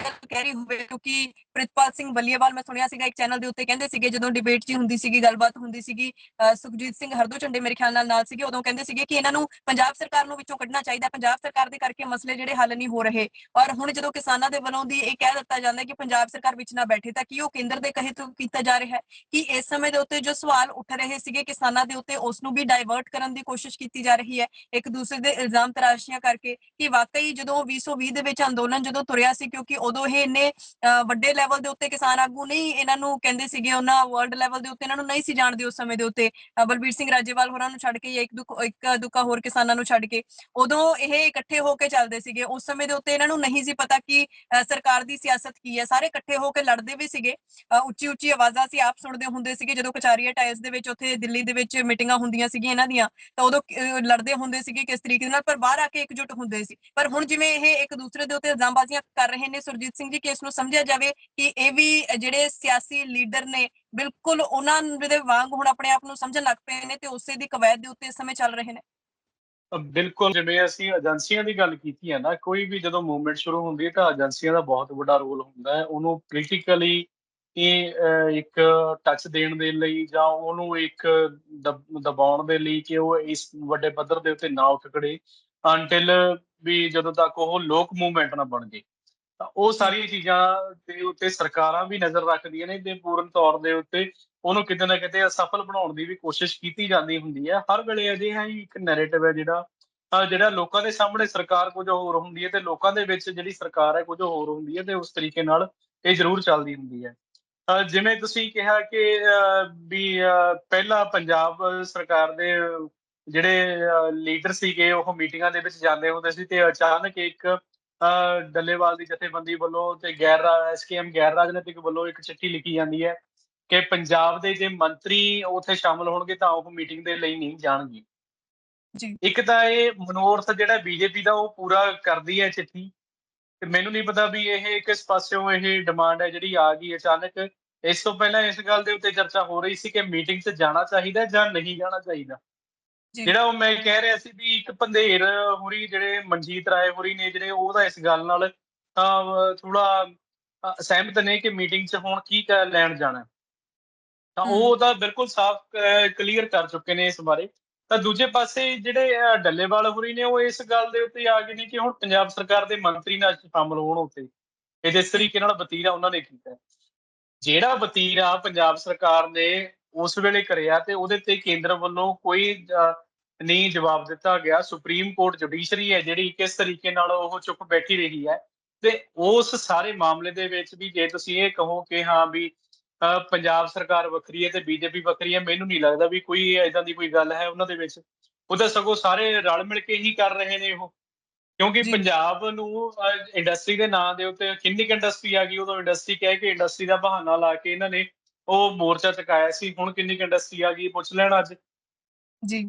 ਕਹਿ ਰਹੀ ਹੋਵੇ, ਕਿਉਂਕਿ ਪ੍ਰਿਤਪਾਲ ਸਿੰਘ ਬੱਲੀਏਵਾਲ ਮੈਂ ਸੁਣਿਆ ਸੀਗਾ ਇੱਕ ਚੈਨਲ ਦੇ ਉੱਤੇ ਕਹਿੰਦੇ ਸੀਗੇ, ਜਦੋਂ ਡਿਬੇਟ ਜੀ ਹੁੰਦੀ ਸੀਗੀ, ਗੱਲਬਾਤ ਹੁੰਦੀ ਸੀਗੀ ਸੁਖਜੀਤ ਸਿੰਘ ਹਰਦੋ ਝੰਡੇ ਮੇਰੇ ਖਿਆਲ ਨਾਲ ਨਾਲ ਸੀਗੇ, ਉਦੋਂ ਕਹਿੰਦੇ ਸੀਗੇ ਕਿ ਇਹਨਾਂ ਨੂੰ ਪੰਜਾਬ ਸਰਕਾਰ ਨੂੰ ਵਿੱਚੋਂ ਕੱਢਣਾ ਚਾਹੀਦਾ ਪੰਜਾਬ ਸਰਕਾਰ ਦੇ ਕਰਕੇ ਮਸਲੇ ਜਿਹੜੇ ਹੱਲ ਨਹੀਂ ਹੋ ਰਹੇ। ਔਰ ਹੁਣ ਜਦੋਂ ਕਿਸਾਨਾਂ ਦੇ ਵੱਲੋਂ ਦੀ ਇਹ ਕਹਿ ਦਿੱਤਾ ਜਾਂਦਾ ਕਿ ਪੰਜਾਬ ਸਰਕਾਰ ਵਿੱਚ ਨਾ ਬੈਠੇ, ਤਾਂ ਕੀ ਉਹ ਕੇਂਦਰ ਦੇ ਕਹੇ ਤੋਂ ਕੀਤਾ ਜਾ ਰਿਹਾ ਹੈ? ਕਿ ਇਸ ਸਮੇਂ ਦੇ ਉੱਤੇ ਜੋ ਸਵਾਲ ਉੱਠ ਰਹੇ ਸੀਗੇ ਕਿਸਾਨਾਂ ਦੇ ਉੱਤੇ, ਉਸ ਨੂੰ ਵੀ ਡਾਇਵਰਟ ਕਰਨ ਦੀ ਕੋਸ਼ਿਸ਼ ਕੀਤੀ ਜਾ ਰਹੀ ਹੈ? ਇੱਕ ਦੂਸਰੇ ਦੇ ਇਲਜ਼ਾਮ ਤਰਾਸ਼ੀਆਂ ਕਰਕੇ ਕਿ ਵਾਕਈ ਜਦੋਂ 2020 ਦੇ ਵਿੱਚ ਅੰਦੋਲਨ ਜਦੋਂ ਤੁਰਿਆ ਸੀ, ਕਿਉਂਕਿ ਉਦੋਂ ਇਹ ਇੰਨੇ ਵੱਡੇ ਲੈਵਲ ਦੇ ਉੱਤੇ ਕਿਸਾਨ ਆਗੂ ਨਹੀਂ ਇਹਨਾਂ ਨੂੰ ਕਹਿੰਦੇ ਸੀਗੇ, ਉਹਨਾਂ ਵਰਲਡ ਲੈਵਲ ਦੇ ਉੱਤੇ ਇਹਨਾਂ ਨੂੰ ਨਹੀਂ ਸੀ ਜਾਣਦੇ ਉਸ ਸਮੇਂ ਦੇ ਉੱਤੇ। ਬਲਬੀਰ ਸਿੰਘ ਰਾਜੇਵਾਲ ਹੋਰਾਂ ਨੂੰ ਛੱਡ ਕੇ ਜਾਂ ਇੱਕ ਦੁੱਖ, ਇੱਕ ਦੁੱਕਾ ਹੋਰ ਕਿਸਾਨਾਂ ਨੂੰ ਛੱਡ ਕੇ, ਉਦੋਂ ਇਹ ਇਕੱਠੇ ਹੋ ਕੇ ਚੱਲਦੇ ਸੀਗੇ। ਉਸ ਸਮੇਂ ਦੇ ਉੱਤੇ ਇਹਨਾਂ ਨੂੰ ਨਹੀਂ ਸੀ ਪਤਾ ਕਿ ਸਰਕਾਰ ਦੀ ਸਿਆਸਤ ਕੀ ਹੈ। ਸਾਰੇ ਇਕੱਠੇ ਹੋ ਕੇ ਲੜਦੇ ਵੀ ਸੀਗੇ। ਉੱਚੀ ਉੱਚੀ ਆਵਾਜ਼ਾਂ ਸੀ, ਆਪ ਸੁਣਦੇ ਹੁੰਦੇ ਸੀਗੇ। ਜਦੋਂ ਕਚਾਰੀਆ ਟਾਇਲਸ ਦੇ ਵਿੱਚ, ਉੱਥੇ ਦਿੱਲੀ ਦੇ ਵਿੱਚ ਮੀਟਿੰਗਾਂ ਹੁੰਦੀਆਂ ਸੀਗੀਆਂ ਇਹਨਾਂ ਦੀਆਂ, ਤਾਂ ਉਦੋਂ ਲੜਦੇ ਹੁੰਦੇ ਸੀਗੇ ਕਿਸ ਤਰੀਕੇ ਨਾਲ, ਪਰ ਬਾਹਰ ਆ ਕੇ ਇਕਜੁੱਟ ਹੁੰਦੇ ਸੀ। ਪਰ ਹੁਣ ਜਿਵੇਂ ਇਹ ਇੱਕ ਦੂਸਰੇ ਦੇ ਉੱਤੇ ਇਲਜ਼ਾਮਬਾਜ਼ੀਆਂ ਕਰ ਰਹੇ ਨੇ ਸੁਰਜੀਤ ਸਿੰਘ ਜੀ ਕਿ ਨੂੰ ਸਮਝਿਆ ਜਾਵੇ ਕਿ ਇਹ ਵੀ ਜਿਹੜੇ ਸਿਆਸੀ ਲੀਡਰ ਨੇ, ਬਿਲਕੁਲ ਉਹਨਾਂ ਦੇ ਵਾਂਗ ਹੁਣ ਆਪਣੇ ਆਪ ਨੂੰ ਸਮਝਣ ਲੱਗ ਪਏ ਨੇ ਤੇ ਉਸੇ ਦੀ ਕਵਾਇਦ ਦੇ ਉੱਤੇ ਇਸ ਸਮੇਂ ਚੱਲ ਰਹੇ ਨੇ। ਬਿਲਕੁਲ, ਜਿਵੇਂ ਅਸੀਂ ਏਜੰਸੀਆਂ ਦੀ ਗੱਲ ਕੀਤੀ ਹੈ ਨਾ, ਕੋਈ ਵੀ ਜਦੋਂ ਮੂਵਮੈਂਟ ਸ਼ੁਰੂ ਹੁੰਦੀ ਹੈ ਤਾਂ ਏਜੰਸੀਆਂ ਦਾ ਬਹੁਤ ਵੱਡਾ ਰੋਲ ਹੁੰਦਾ ਹੈ। ਉਹਨੂੰ ਪੋਲੀਟੀਕਲੀ ਇਹ ਇੱਕ ਟੱਚ ਦੇਣ ਦੇ ਲਈ ਜਾਂ ਉਹਨੂੰ ਇੱਕ ਦਬਾਉਣ ਦੇ ਲਈ ਕਿ ਉਹ ਇਸ ਵੱਡੇ ਪੱਧਰ ਦੇ ਉੱਤੇ ਨਾ ਉੱਠ ਅੰਟਿਲ ਵੀ ਜਦੋਂ ਤੱਕ ਉਹ ਲੋਕ ਮੂਵਮੈਂਟ ਨਾ ਬਣ ਜੇ ਤਾਂ ਉਹ ਸਾਰੀਆਂ ਚੀਜ਼ਾਂ ਦੇ ਉੱਤੇ ਸਰਕਾਰਾਂ ਵੀ ਨਜ਼ਰ ਰੱਖਦੀਆਂ ਨੇ ਤੇ ਪੂਰਨ ਤੌਰ ਦੇ ਉੱਤੇ ਉਹਨੂੰ ਕਿਤੇ ਨਾ ਕਿਤੇ ਅਸਫਲ ਬਣਾਉਣ ਦੀ ਵੀ ਕੋਸ਼ਿਸ਼ ਕੀਤੀ ਜਾਂਦੀ ਹੁੰਦੀ ਹੈ। ਹਰ ਵੇਲੇ ਅਜਿਹਾ ਹੀ ਇੱਕ ਨੈਰੇਟਿਵ ਹੈ ਜਿਹੜਾ ਜਿਹੜਾ ਲੋਕਾਂ ਦੇ ਸਾਹਮਣੇ ਸਰਕਾਰ ਕੁਝ ਹੋਰ ਹੁੰਦੀ ਹੈ ਤੇ ਲੋਕਾਂ ਦੇ ਵਿੱਚ ਜਿਹੜੀ ਸਰਕਾਰ ਹੈ ਕੁਝ ਹੋਰ ਹੁੰਦੀ ਹੈ ਤੇ ਉਸ ਤਰੀਕੇ ਨਾਲ ਇਹ ਜ਼ਰੂਰ ਚੱਲਦੀ ਹੁੰਦੀ ਹੈ। ਜਿਵੇਂ ਤੁਸੀਂ ਕਿਹਾ ਕਿ ਵੀ ਪਹਿਲਾਂ ਪੰਜਾਬ ਸਰਕਾਰ ਦੇ ਜਿਹੜੇ ਲੀਡਰ ਸੀਗੇ ਉਹ ਮੀਟਿੰਗਾਂ ਦੇ ਵਿੱਚ ਜਾਂਦੇ ਹੁੰਦੇ ਸੀ ਤੇ ਅਚਾਨਕ ਇੱਕ ਡੱਲੇਵਾਲ ਦੀ ਜਥੇਬੰਦੀ ਵੱਲੋਂ ਤੇ ਗੈਰ ਐਸਕੇਐਮ ਗੈਰ ਰਾਜਨੀਤਿਕ ਵੱਲੋਂ ਇੱਕ ਚਿੱਠੀ ਲਿਖੀ ਜਾਂਦੀ ਹੈ ਕਿ ਪੰਜਾਬ ਦੇ ਜੇ ਮੰਤਰੀ ਉੱਥੇ ਸ਼ਾਮਲ ਹੋਣਗੇ ਤਾਂ ਉਹ ਮੀਟਿੰਗ ਦੇ ਲਈ ਨਹੀਂ ਜਾਣਗੇ। ਜੀ। ਇੱਕ ਤਾਂ ਇਹ ਮਨੋਰਥ ਜਿਹੜਾ ਬੀਜੇਪੀ ਦਾ ਉਹ ਪੂਰਾ ਕਰਦੀ ਹੈ ਚਿੱਠੀ ਤੇ ਮੈਨੂੰ ਨਹੀਂ ਪਤਾ ਵੀ ਇਹ ਕਿਸ ਪਾਸਿਓਂ ਇਹ ਡਿਮਾਂਡ ਹੈ ਜਿਹੜੀ ਆ ਗਈ ਅਚਾਨਕ। ਇਸ ਤੋਂ ਪਹਿਲਾਂ ਇਸ ਗੱਲ ਦੇ ਉੱਤੇ ਚਰਚਾ ਹੋ ਰਹੀ ਸੀ ਕਿ ਮੀਟਿੰਗ 'ਚ ਜਾਣਾ ਚਾਹੀਦਾ ਜਾਂ ਨਹੀਂ ਜਾਣਾ ਚਾਹੀਦਾ। ਜਿਹੜਾ ਉਹ ਮੈਂ ਕਹਿ ਰਿਹਾ ਸੀ ਵੀ ਇੱਕ ਪੰਧੇਰ ਹੋਰੀ ਜਿਹੜੇ ਮਨਜੀਤ ਰਾਏ ਹੋਰੀ ਨੇ ਜਿਹੜੇ ਉਹਦਾ ਇਸ ਗੱਲ ਨਾਲ ਤਾਂ ਥੋੜਾ ਸਹਿਮਤ ਨੇ ਕਿ ਮੀਟਿੰਗ 'ਚ ਹੁਣ ਕੀ ਲੈਣ ਜਾਣਾ ਤਾਂ। ਉਹ ਤਾਂ ਬਿਲਕੁਲ ਸਾਫ਼ ਕਲੀਅਰ ਕਰ ਚੁੱਕੇ ਨੇ ਇਸ ਬਾਰੇ ਤਾਂ ਦੂਜੇ ਪਾਸੇ ਜਿਹੜੇ ਡੱਲੇਵਾਲ ਹੋਰੀ ਨੇ ਉਹ ਇਸ ਗੱਲ ਦੇ ਉੱਤੇ ਆ ਗਏ ਨੇ ਕਿ ਹੁਣ ਪੰਜਾਬ ਸਰਕਾਰ ਦੇ ਮੰਤਰੀ ਨਾਲ ਸ਼ਾਮਲ ਹੋਣ ਉੱਤੇ ਇਹ ਜਿਸ ਤਰੀਕੇ ਨਾਲ ਵਤੀਰਾ ਉਹਨਾਂ ਨੇ ਕੀਤਾ। ਜਿਹੜਾ ਵਤੀਰਾ ਪੰਜਾਬ ਸਰਕਾਰ ਨੇ ਉਸ ਵੇਲੇ ਕਰਿਆ ਤੇ ਉਹਦੇ ਤੇ ਕੇਂਦਰ ਵੱਲੋਂ ਕੋਈ ਨਹੀਂ ਜਵਾਬ ਦਿੱਤਾ ਗਿਆ ਸੁਪਰੀਮ ਕੋਰਟ ਜੁਡੀਸ਼ਰੀ ਹੈ ਜਿਹੜੀ ਕਿਸ ਤਰੀਕੇ ਨਾਲ ਉਹ ਚੁੱਪ ਬੈਠੀ ਰਹੀ ਹੈ। ਤੇ ਉਸ ਸਾਰੇ ਮਾਮਲੇ ਦੇ ਵਿੱਚ ਵੀ ਜੇ ਤੁਸੀਂ ਇਹ ਕਹੋ ਕਿ ਹਾਂ ਵੀ ਪੰਜਾਬ ਸਰਕਾਰ ਵੱਖਰੀ ਹੈ ਤੇ ਬੀਜੇਪੀ ਵੱਖਰੀ ਹੈ ਮੈਨੂੰ ਨਹੀਂ ਲੱਗਦਾ ਵੀ ਕੋਈ ਐਦਾਂ ਦੀ ਕੋਈ ਗੱਲ ਹੈ ਉਹਨਾਂ ਦੇ ਵਿੱਚ। ਉਹ ਤਾਂ ਸਗੋਂ ਸਾਰੇ ਰਲ ਮਿਲ ਕੇ ਹੀ ਕਰ ਰਹੇ ਨੇ ਉਹ। ਕਿਉਂਕਿ। ਪੰਜਾਬ ਨੂੰ ਇੰਡਸਟਰੀ ਦੇ ਨਾਂ ਦੇ ਉੱਤੇ ਕਿੰਨੀ ਇੰਡਸਟਰੀ ਆ ਗਈ ਉਦੋਂ ਇੰਡਸਟਰੀ ਕਹਿ ਕੇ ਇੰਡਸਟਰੀ ਦਾ ਬਹਾਨਾ ਲਾ ਕੇ ਇਹਨਾਂ ਨੇ ਉਹ ਮੋਰਚਾ ਚੁਕਾਇਆ ਸੀ ਹੁਣ ਕਿੰਨੀ ਇੰਡਸਟਰੀ ਆ ਗਈ ਪੁੱਛ ਲੈਣ ਅੱਜ। ਜੀ।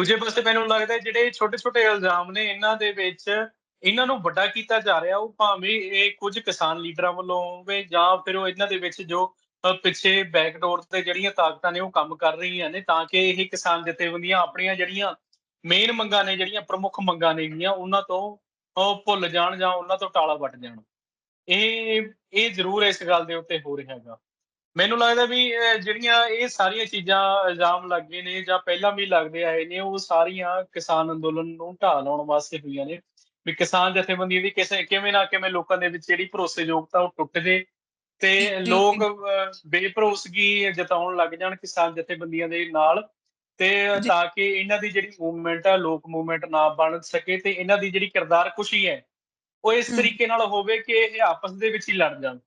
ਦੂਜੇ ਪਾਸੇ ਮੈਨੂੰ ਲੱਗਦਾ ਜਿਹੜੇ ਛੋਟੇ ਛੋਟੇ ਇਲਜ਼ਾਮ ਨੇ, ਇਹਨਾਂ ਦੇ ਵਿੱਚ ਇਹਨਾਂ ਨੂੰ ਵੱਡਾ ਕੀਤਾ ਜਾ ਰਿਹਾ, ਉਹ ਭਾਵੇਂ ਇਹ ਕੁਝ ਕਿਸਾਨ ਲੀਡਰਾਂ ਵੱਲੋਂ ਹੋਵੇ ਜਾਂ ਫਿਰ ਉਹ ਇਹਨਾਂ ਦੇ ਵਿੱਚ ਜੋ ਪਿੱਛੇ ਬੈਕਡੋਰ ਤੇ ਜਿਹੜੀਆਂ ਤਾਕਤਾਂ ਨੇ, ਉਹ ਕੰਮ ਕਰ ਰਹੀਆਂ ਨੇ, ਤਾਂ ਕਿ ਇਹ ਕਿਸਾਨ ਜਥੇਬੰਦੀਆਂ ਆਪਣੀਆਂ ਜਿਹੜੀਆਂ ਮੇਨ ਮੰਗਾਂ ਨੇ, ਜਿਹੜੀਆਂ ਪ੍ਰਮੁੱਖ ਮੰਗਾਂ ਨੇਗੀਆਂ ਉਹਨਾਂ ਤੋਂ ਉਹ ਭੁੱਲ ਜਾਣ ਜਾਂ ਉਹਨਾਂ ਤੋਂ ਟਾਲਾ ਵੱਟ ਜਾਣ। ਇਹ ਇਹ ਜ਼ਰੂਰ ਇਸ ਗੱਲ ਦੇ ਉੱਤੇ ਹੋ ਰਿਹਾ ਹੈਗਾ। ਮੈਨੂੰ ਲੱਗਦਾ ਵੀ ਜਿਹੜੀਆਂ ਇਹ ਸਾਰੀਆਂ ਚੀਜ਼ਾਂ ਇਲਜ਼ਾਮ ਲੱਗੇ ਨੇ ਜਾਂ ਪਹਿਲਾਂ ਵੀ ਲੱਗਦੇ ਆਏ ਨੇ ਉਹ ਸਾਰੀਆਂ ਕਿਸਾਨ ਅੰਦੋਲਨ ਨੂੰ ਢਾਹ ਲਾਉਣ ਵਾਸਤੇ ਹੋਈਆਂ ਨੇ ਵੀ ਕਿਸਾਨ ਜਥੇਬੰਦੀਆਂ ਦੀ ਕਿਸੇ ਕਿਵੇਂ ਨਾ ਕਿਵੇਂ ਲੋਕਾਂ ਦੇ ਵਿੱਚ ਜਿਹੜੀ ਭਰੋਸੇਯੋਗਤਾ ਉਹ ਟੁੱਟ ਜੇ ਤੇ। ਲੋਕ ਬੇਭਰੋਸਗੀ ਜਤਾਉਣ ਲੱਗ ਜਾਣ ਕਿਸਾਨ ਜਥੇਬੰਦੀਆਂ ਦੇ ਨਾਲ ਤੇ। ਤਾਂ ਕਿ ਇਹਨਾਂ ਦੀ ਜਿਹੜੀ ਮੂਵਮੈਂਟ ਹੈ ਲੋਕ ਮੂਵਮੈਂਟ ਨਾ ਬਣ ਸਕੇ ਤੇ ਇਹਨਾਂ ਦੀ ਜਿਹੜੀ ਕਿਰਦਾਰ ਕੁਸ਼ੀ ਹੈ ਉਹ ਇਸ। ਤਰੀਕੇ ਨਾਲ ਹੋਵੇ ਕਿ ਇਹ ਆਪਸ ਦੇ ਵਿੱਚ ਹੀ ਲੜ ਜਾਣ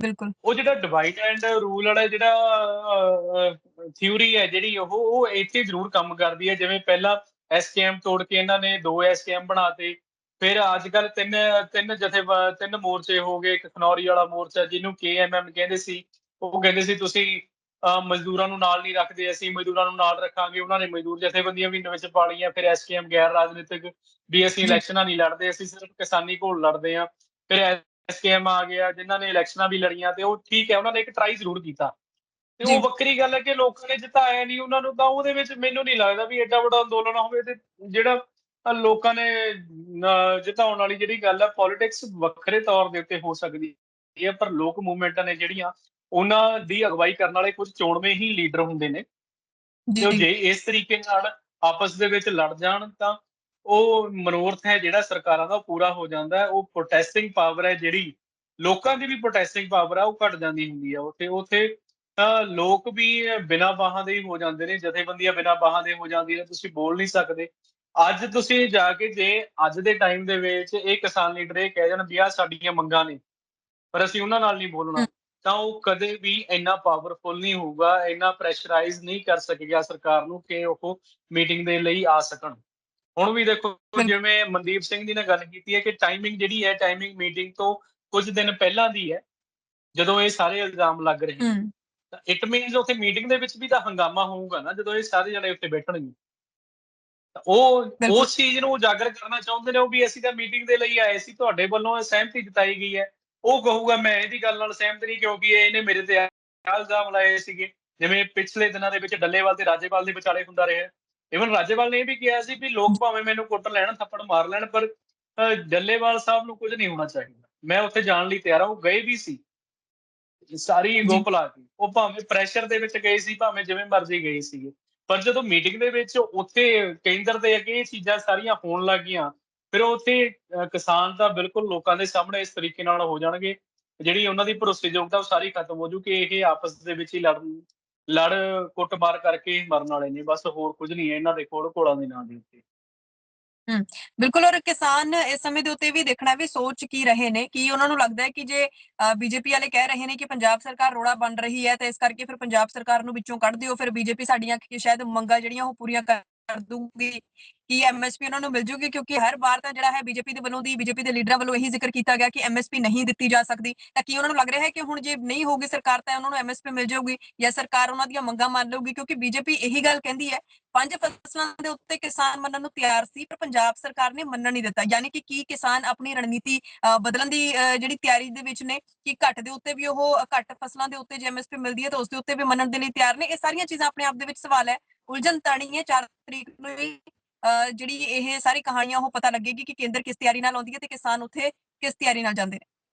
ਬਿਲਕੁਲ। ਉਹ ਜਿਹੜਾ ਡਿਵਾਈਡ ਐਂਡ ਰੂਲ ਵਾਲਾ ਜਿਹੜਾ ਥਿਊਰੀ ਹੈ ਜਿਹੜੀ ਉਹ ਉਹ ਇੱਥੇ ਜ਼ਰੂਰ ਕੰਮ ਕਰਦੀ ਹੈ। ਜਿਵੇਂ ਪਹਿਲਾਂ ਐਸਕੇਐਮ ਤੋੜ ਕੇ ਇਹਨਾਂ ਨੇ ਦੋ ਐਸਕੇਐਮ ਬਣਾਤੇ ਫਿਰ ਅੱਜ ਕੱਲ ਤਿੰਨ ਤਿੰਨ ਜਥੇ ਤਿੰਨ ਮੋਰਚੇ ਹੋ ਗਏ। ਇੱਕ ਖਨੌਰੀ ਵਾਲਾ ਮੋਰਚਾ ਜਿਹਨੂੰ ਕੇਐਮਐਮ ਕਹਿੰਦੇ ਸੀ। ਉਹ ਕਹਿੰਦੇ ਸੀ ਤੁਸੀਂ ਮਜ਼ਦੂਰਾਂ ਨੂੰ ਨਾਲ ਨਹੀਂ ਰੱਖਦੇ। ਅਸੀਂ ਮਜ਼ਦੂਰਾਂ ਨੂੰ ਨਾਲ ਰੱਖਾਂਗੇ। ਉਹਨਾਂ ਨੇ ਮਜ਼ਦੂਰ ਜਥੇਬੰਦੀਆਂ ਵੀ ਵਿੱਚ ਪਾ ਲਈਆਂ। ਫਿਰ ਐਸਕੇਐਮ ਗੈਰ ਰਾਜਨੀਤਿਕ ਵੀ ਅਸੀਂ। ਇਲੈਕਸ਼ਨਾਂ ਨਹੀਂ ਲੜਦੇ। ਅਸੀਂ ਸਿਰਫ ਕਿਸਾਨੀ ਘੋਲ ਲੜਦੇ ਹਾਂ। ਫਿਰ ਐਸਕੇਐਮ ਆ ਗਿਆ ਜਿਨ੍ਹਾਂ ਨੇ ਇਲੈਕਸ਼ਨਾਂ ਵੀ ਲੜੀਆਂ ਤੇ ਉਹ ਠੀਕ ਹੈ ਉਹਨਾਂ ਨੇ ਇੱਕ ਟਰਾਈ ਜ਼ਰੂਰ ਕੀਤਾ। ਤੇ। ਉਹ ਵੱਖਰੀ ਗੱਲ ਹੈ ਕਿ ਲੋਕਾਂ ਨੇ ਜਿਤਾਇਆ ਨਹੀਂ ਉਹਨਾਂ ਨੂੰ ਤਾਂ ਉਹਦੇ ਵਿੱਚ ਮੈਨੂੰ ਨਹੀਂ ਲੱਗਦਾ ਵੀ ਐਡਾ ਵੱਡਾ ਅੰਦੋਲਨ ਹੋਵੇ ਤੇ ਜਿਹੜਾ ਲੋਕਾਂ ਨੇ ਜਿਤਾਉਣ ਵਾਲੀ ਜਿਹੜੀ ਗੱਲ ਹੈ ਪੋਲਿਟਿਕਸ ਵੱਖਰੇ ਤੌਰ ਦੇ ਉੱਤੇ ਹੋ ਸਕਦੀ ਹੈ ਪਰ ਲੋਕ ਮੂਵਮੈਂਟਾਂ ਨੇ ਜਿਹੜੀਆਂ ਉਹਨਾਂ ਦੀ ਅਗਵਾਈ ਕਰਨ ਵਾਲੇ ਕੁਝ ਚੋਣਵੇਂ ਹੀ ਲੀਡਰ ਹੁੰਦੇ ਨੇ। ਜੀ। ਜੇ ਇਸ ਤਰੀਕੇ ਨਾਲ ਆਪਸ ਦੇ ਵਿੱਚ ਲੜ ਜਾਣ ਤਾਂ ਉਹ ਮਨੋਰਥ ਹੈ ਜਿਹੜਾ ਸਰਕਾਰਾਂ ਦਾ ਪੂਰਾ ਹੋ ਜਾਂਦਾ ਹੈ। ਉਹ ਪ੍ਰੋਟੈਸਟਿੰਗ ਪਾਵਰ ਹੈ ਜਿਹੜੀ ਲੋਕਾਂ ਦੀ ਵੀ ਪ੍ਰੋਟੈਸਟਿੰਗ ਪਾਵਰ ਹੈ ਉਹ ਘਟ ਜਾਂਦੀ ਹੁੰਦੀ ਹੈ ਉੱਥੇ। ਉੱਥੇ ਤਾਂ ਲੋਕ ਵੀ ਬਿਨਾਂ ਬਾਹਾਂ ਦੇ ਹੀ ਹੋ ਜਾਂਦੇ ਨੇ ਜਥੇਬੰਦੀਆਂ ਬਿਨਾਂ ਬਾਹਾਂ ਦੇ ਹੋ ਜਾਂਦੀਆਂ ਨੇ ਤੁਸੀਂ ਬੋਲ ਨਹੀਂ ਸਕਦੇ। ਅੱਜ ਤੁਸੀਂ ਜਾ ਕੇ ਜੇ ਅੱਜ ਦੇ ਟਾਈਮ ਦੇ ਵਿੱਚ ਇਹ ਕਿਸਾਨ ਲੀਡਰ ਇਹ ਕਹਿ ਜਾਣ ਵੀ ਆਹ ਸਾਡੀਆਂ ਮੰਗਾਂ ਨੇ ਪਰ ਅਸੀਂ ਉਹਨਾਂ ਨਾਲ ਨਹੀਂ ਬੋਲਣਾ। ਤਾਂ ਉਹ ਕਦੇ ਵੀ ਇੰਨਾ ਪਾਵਰਫੁਲ ਨਹੀਂ ਹੋਊਗਾ ਇੰਨਾ ਪ੍ਰੈਸ਼ਰਾਈਜ਼ ਨਹੀਂ ਕਰ ਸਕੇਗਾ ਸਰਕਾਰ ਨੂੰ ਕਿ ਉਹ ਮੀਟਿੰਗ ਦੇ ਲਈ ਆ ਸਕਣ। ਹੁਣ ਵੀ ਦੇਖੋ। ਜਿਵੇਂ ਮਨਦੀਪ ਸਿੰਘ ਜੀ ਨੇ ਗੱਲ ਕੀਤੀ ਹੈ ਕਿ ਟਾਈਮਿੰਗ ਜਿਹੜੀ ਹੈ ਟਾਈਮਿੰਗ ਮੀਟਿੰਗ ਤੋਂ ਕੁਝ ਦਿਨ ਪਹਿਲਾਂ ਦੀ ਹੈ ਜਦੋਂ ਇਹ ਸਾਰੇ ਇਲਜ਼ਾਮ ਲੱਗ ਰਹੇ ਤਾਂ ਇਟ ਮੀਨਸ ਉੱਥੇ ਮੀਟਿੰਗ ਦੇ ਵਿੱਚ ਵੀ ਤਾਂ ਹੰਗਾਮਾ ਹੋਊਗਾ ਨਾ ਜਦੋਂ ਇਹ ਸਾਰੇ ਜਣੇ ਉੱਥੇ ਬੈਠਣਗੇ। ਤਾਂ ਉਹ। ਉਸ ਚੀਜ਼ ਨੂੰ ਉਜਾਗਰ ਕਰਨਾ ਚਾਹੁੰਦੇ ਨੇ ਉਹ ਵੀ ਅਸੀਂ ਤਾਂ ਮੀਟਿੰਗ ਦੇ ਲਈ ਆਏ ਸੀ ਤੁਹਾਡੇ ਵੱਲੋਂ ਸਹਿਮਤੀ ਜਤਾਈ ਗਈ ਹੈ। ਉਹ ਕਹੂਗਾ ਮੈਂ ਇਹਦੀ ਗੱਲ ਨਾਲ ਸਹਿਮਤ ਨਹੀਂ ਕਿਉਂਕਿ ਇਹਨੇ ਮੇਰੇ ਤੇ ਇਲਜ਼ਾਮ ਲਾਏ ਸੀਗੇ। ਜਿਵੇਂ ਪਿਛਲੇ ਦਿਨਾਂ ਦੇ ਵਿੱਚ ਡੱਲੇਵਾਲ ਤੇ ਰਾਜੇਵਾਲ ਦੇ ਵਿਚਾਲੇ ਹੁੰਦਾ ਰਿਹਾ। ਇਵਨ ਰਾਜੇਵਾਲ ਨੇ ਵੀ ਕਿਹਾ ਸੀ ਵੀ ਲੋਕ ਭਾਵੇਂ ਮੈਨੂੰ ਕੁੱਟ ਲੈਣ ਥੱਪੜ ਮਾਰ ਲੈਣ ਪਰ ਅਹ, ਡੱਲੇਵਾਲ ਸਾਹਿਬ ਨੂੰ ਕੁਝ ਨਹੀਂ ਹੋਣਾ ਚਾਹੀਦਾ। ਮੈਂ ਉੱਥੇ ਜਾਣ ਲਈ ਤਿਆਰ ਹਾਂ ਉਹ ਗਏ ਵੀ ਸੀ। ਸਾਰੀ ਈਗੋ ਜੀ। ਭੁਲਾ ਕੇ। ਉਹ ਭਾਵੇਂ ਪ੍ਰੈਸ਼ਰ ਦੇ ਵਿੱਚ ਗਏ ਸੀ ਭਾਵੇਂ ਜਿਵੇਂ ਮਰਜ਼ੀ ਗਏ ਸੀਗੇ। ਪਰ ਜਦੋਂ ਮੀਟਿੰਗ ਦੇ ਵਿੱਚ ਉੱਥੇ ਕੇਂਦਰ ਦੇ ਅੱਗੇ ਇਹ ਚੀਜ਼ਾਂ ਸਾਰੀਆਂ ਹੋਣ ਲੱਗੀਆਂ ਫਿਰ ਉੱਥੇ ਕਿਸਾਨ ਤਾਂ ਬਿਲਕੁਲ ਲੋਕਾਂ ਦੇ ਸਾਹਮਣੇ ਇਸ ਤਰੀਕੇ ਨਾਲ ਹੋ ਜਾਣਗੇ। ਜਿਹੜੀ ਉਹਨਾਂ ਦੀ ਭਰੋਸੇਯੋਗਤਾ ਉਹ ਸਾਰੀ ਖਤਮ ਹੋ ਜੂ ਕਿ ਇਹ ਆਪਸ ਦੇ ਵਿੱਚ ਹੀ ਲੜ ਲੜ, ਕੁੱਟਮਾਰ ਕਰਕੇ ਮਰਨ ਵਾਲੇ ਨੇ, ਬਸ ਹੋਰ ਕੁਝ ਨਹੀਂ ਹੈ, ਇਹਨਾਂ ਦੇ ਕੋਲ ਘੋੜਾਂ ਦੇ ਨਾਂ ਦੇ ਉੱਤੇ। ਬਿਲਕੁਲ, ਔਰ ਕਿਸਾਨ ਇਸ ਸਮੇਂ ਦੇ ਉੱਤੇ ਵੀ ਦੇਖਣਾ ਵੀ ਸੋਚ ਕੀ ਰਹੇ ਨੇ, ਕੀ ਉਹਨਾਂ ਨੂੰ ਲੱਗਦਾ ਹੈ ਕਿ ਜੇ ਬੀਜੇਪੀ ਵਾਲੇ ਕਹਿ ਰਹੇ ਨੇ ਕਿ ਪੰਜਾਬ ਸਰਕਾਰ ਰੋੜਾ ਬਣ ਰਹੀ ਹੈ, ਤੇ ਇਸ ਕਰਕੇ ਫਿਰ ਪੰਜਾਬ ਸਰਕਾਰ ਨੂੰ ਵਿੱਚੋਂ ਕੱਢ ਦਿਓ, ਫਿਰ ਬੀਜੇਪੀ ਸਾਡੀਆਂ ਸ਼ਾਇਦ ਮੰਗਾਂ ਜਿਹੜੀਆਂ ਉਹ ਪੂਰੀਆਂ ਕਰ ਕਰ ਦੂਗੀ। ਕਿ ਐਮਐਸਪੀ ਉਹਨਾਂ ਨੂੰ ਮਿਲ ਜੂਗੀ? ਕਿਉਂਕਿ ਹਰ ਵਾਰ ਤਾਂ ਜਿਹੜਾ ਹੈ ਬੀਜੇਪੀ ਦੇ ਵੱਲੋਂ ਦੀ ਬੀਜੇਪੀ ਦੇ ਲੀਡਰਾਂ ਵੱਲੋਂ ਇਹੀ ਜ਼ਿਕਰ ਕੀਤਾ ਗਿਆ ਕਿ ਐਮਐਸਪੀ ਨਹੀਂ ਦਿੱਤੀ ਜਾ ਸਕਦੀ। ਤਾਂ ਕੀ ਉਹਨਾਂ ਨੂੰ ਲੱਗ ਰਿਹਾ ਹੈ ਕਿ ਹੁਣ ਜੇ ਨਹੀਂ ਹੋਊਗੀ ਸਰਕਾਰ ਤਾਂ ਉਹਨਾਂ ਨੂੰ ਐਮਐਸਪੀ ਮਿਲ ਜਾਊਗੀ ਜਾਂ ਸਰਕਾਰ ਉਹਨਾਂ ਦੀਆਂ ਮੰਗਾਂ ਮੰਨ ਲਊਗੀ? ਕਿਉਂਕਿ ਬੀਜੇਪੀ ਇਹੀ ਗੱਲ ਕਹਿੰਦੀ ਹੈ, ਪੰਜ ਫਸਲਾਂ ਦੇ ਉੱਤੇ ਕਿਸਾਨ ਮੰਨਣ ਨੂੰ ਤਿਆਰ ਸੀ, ਪਰ ਪੰਜਾਬ ਸਰਕਾਰ ਨੇ ਮੰਨਣ ਨਹੀਂ ਦਿੱਤਾ। ਯਾਨੀ ਕਿ ਕੀ ਕਿਸਾਨ ਆਪਣੀ ਰਣਨੀਤੀ ਬਦਲਣ ਦੀ ਜਿਹੜੀ ਤਿਆਰੀ ਦੇ ਵਿੱਚ ਨੇ, ਕਿ ਘੱਟ ਦੇ ਉੱਤੇ ਵੀ ਉਹ ਘੱਟ ਫਸਲਾਂ ਦੇ ਉੱਤੇ ਜੇ ਐਮਐਸਪੀ ਮਿਲਦੀ ਹੈ ਤਾਂ ਉਸ ਦੇ ਉੱਤੇ ਵੀ ਮੰਨਣ ਦੇ ਲਈ ਤਿਆਰ ਨੇ? ਇਹ ਸਾਰੀਆਂ ਚੀਜ਼ਾਂ ਆਪਣੇ ਆਪ ਦੇ ਵਿੱਚ ਸਵਾਲ ਹੈ। ਉਲਝਣ ਤਾਣੀ ਹੈ 4 ਤਰੀਕ ਨੂੰ ਹੀ ਅ, ਜਿਹੜੀ ਇਹ ਸਾਰੀ ਕਹਾਣੀਆਂ ਉਹ ਪਤਾ ਲੱਗੇਗੀ ਕਿ ਕੇਂਦਰ ਕਿਸ ਤਿਆਰੀ ਨਾਲ ਆਉਂਦੀ ਹੈ ਤੇ ਕਿਸਾਨ ਉੱਥੇ ਕਿਸ ਤਿਆਰੀ ਨਾਲ ਜਾਂਦੇ ਨੇ।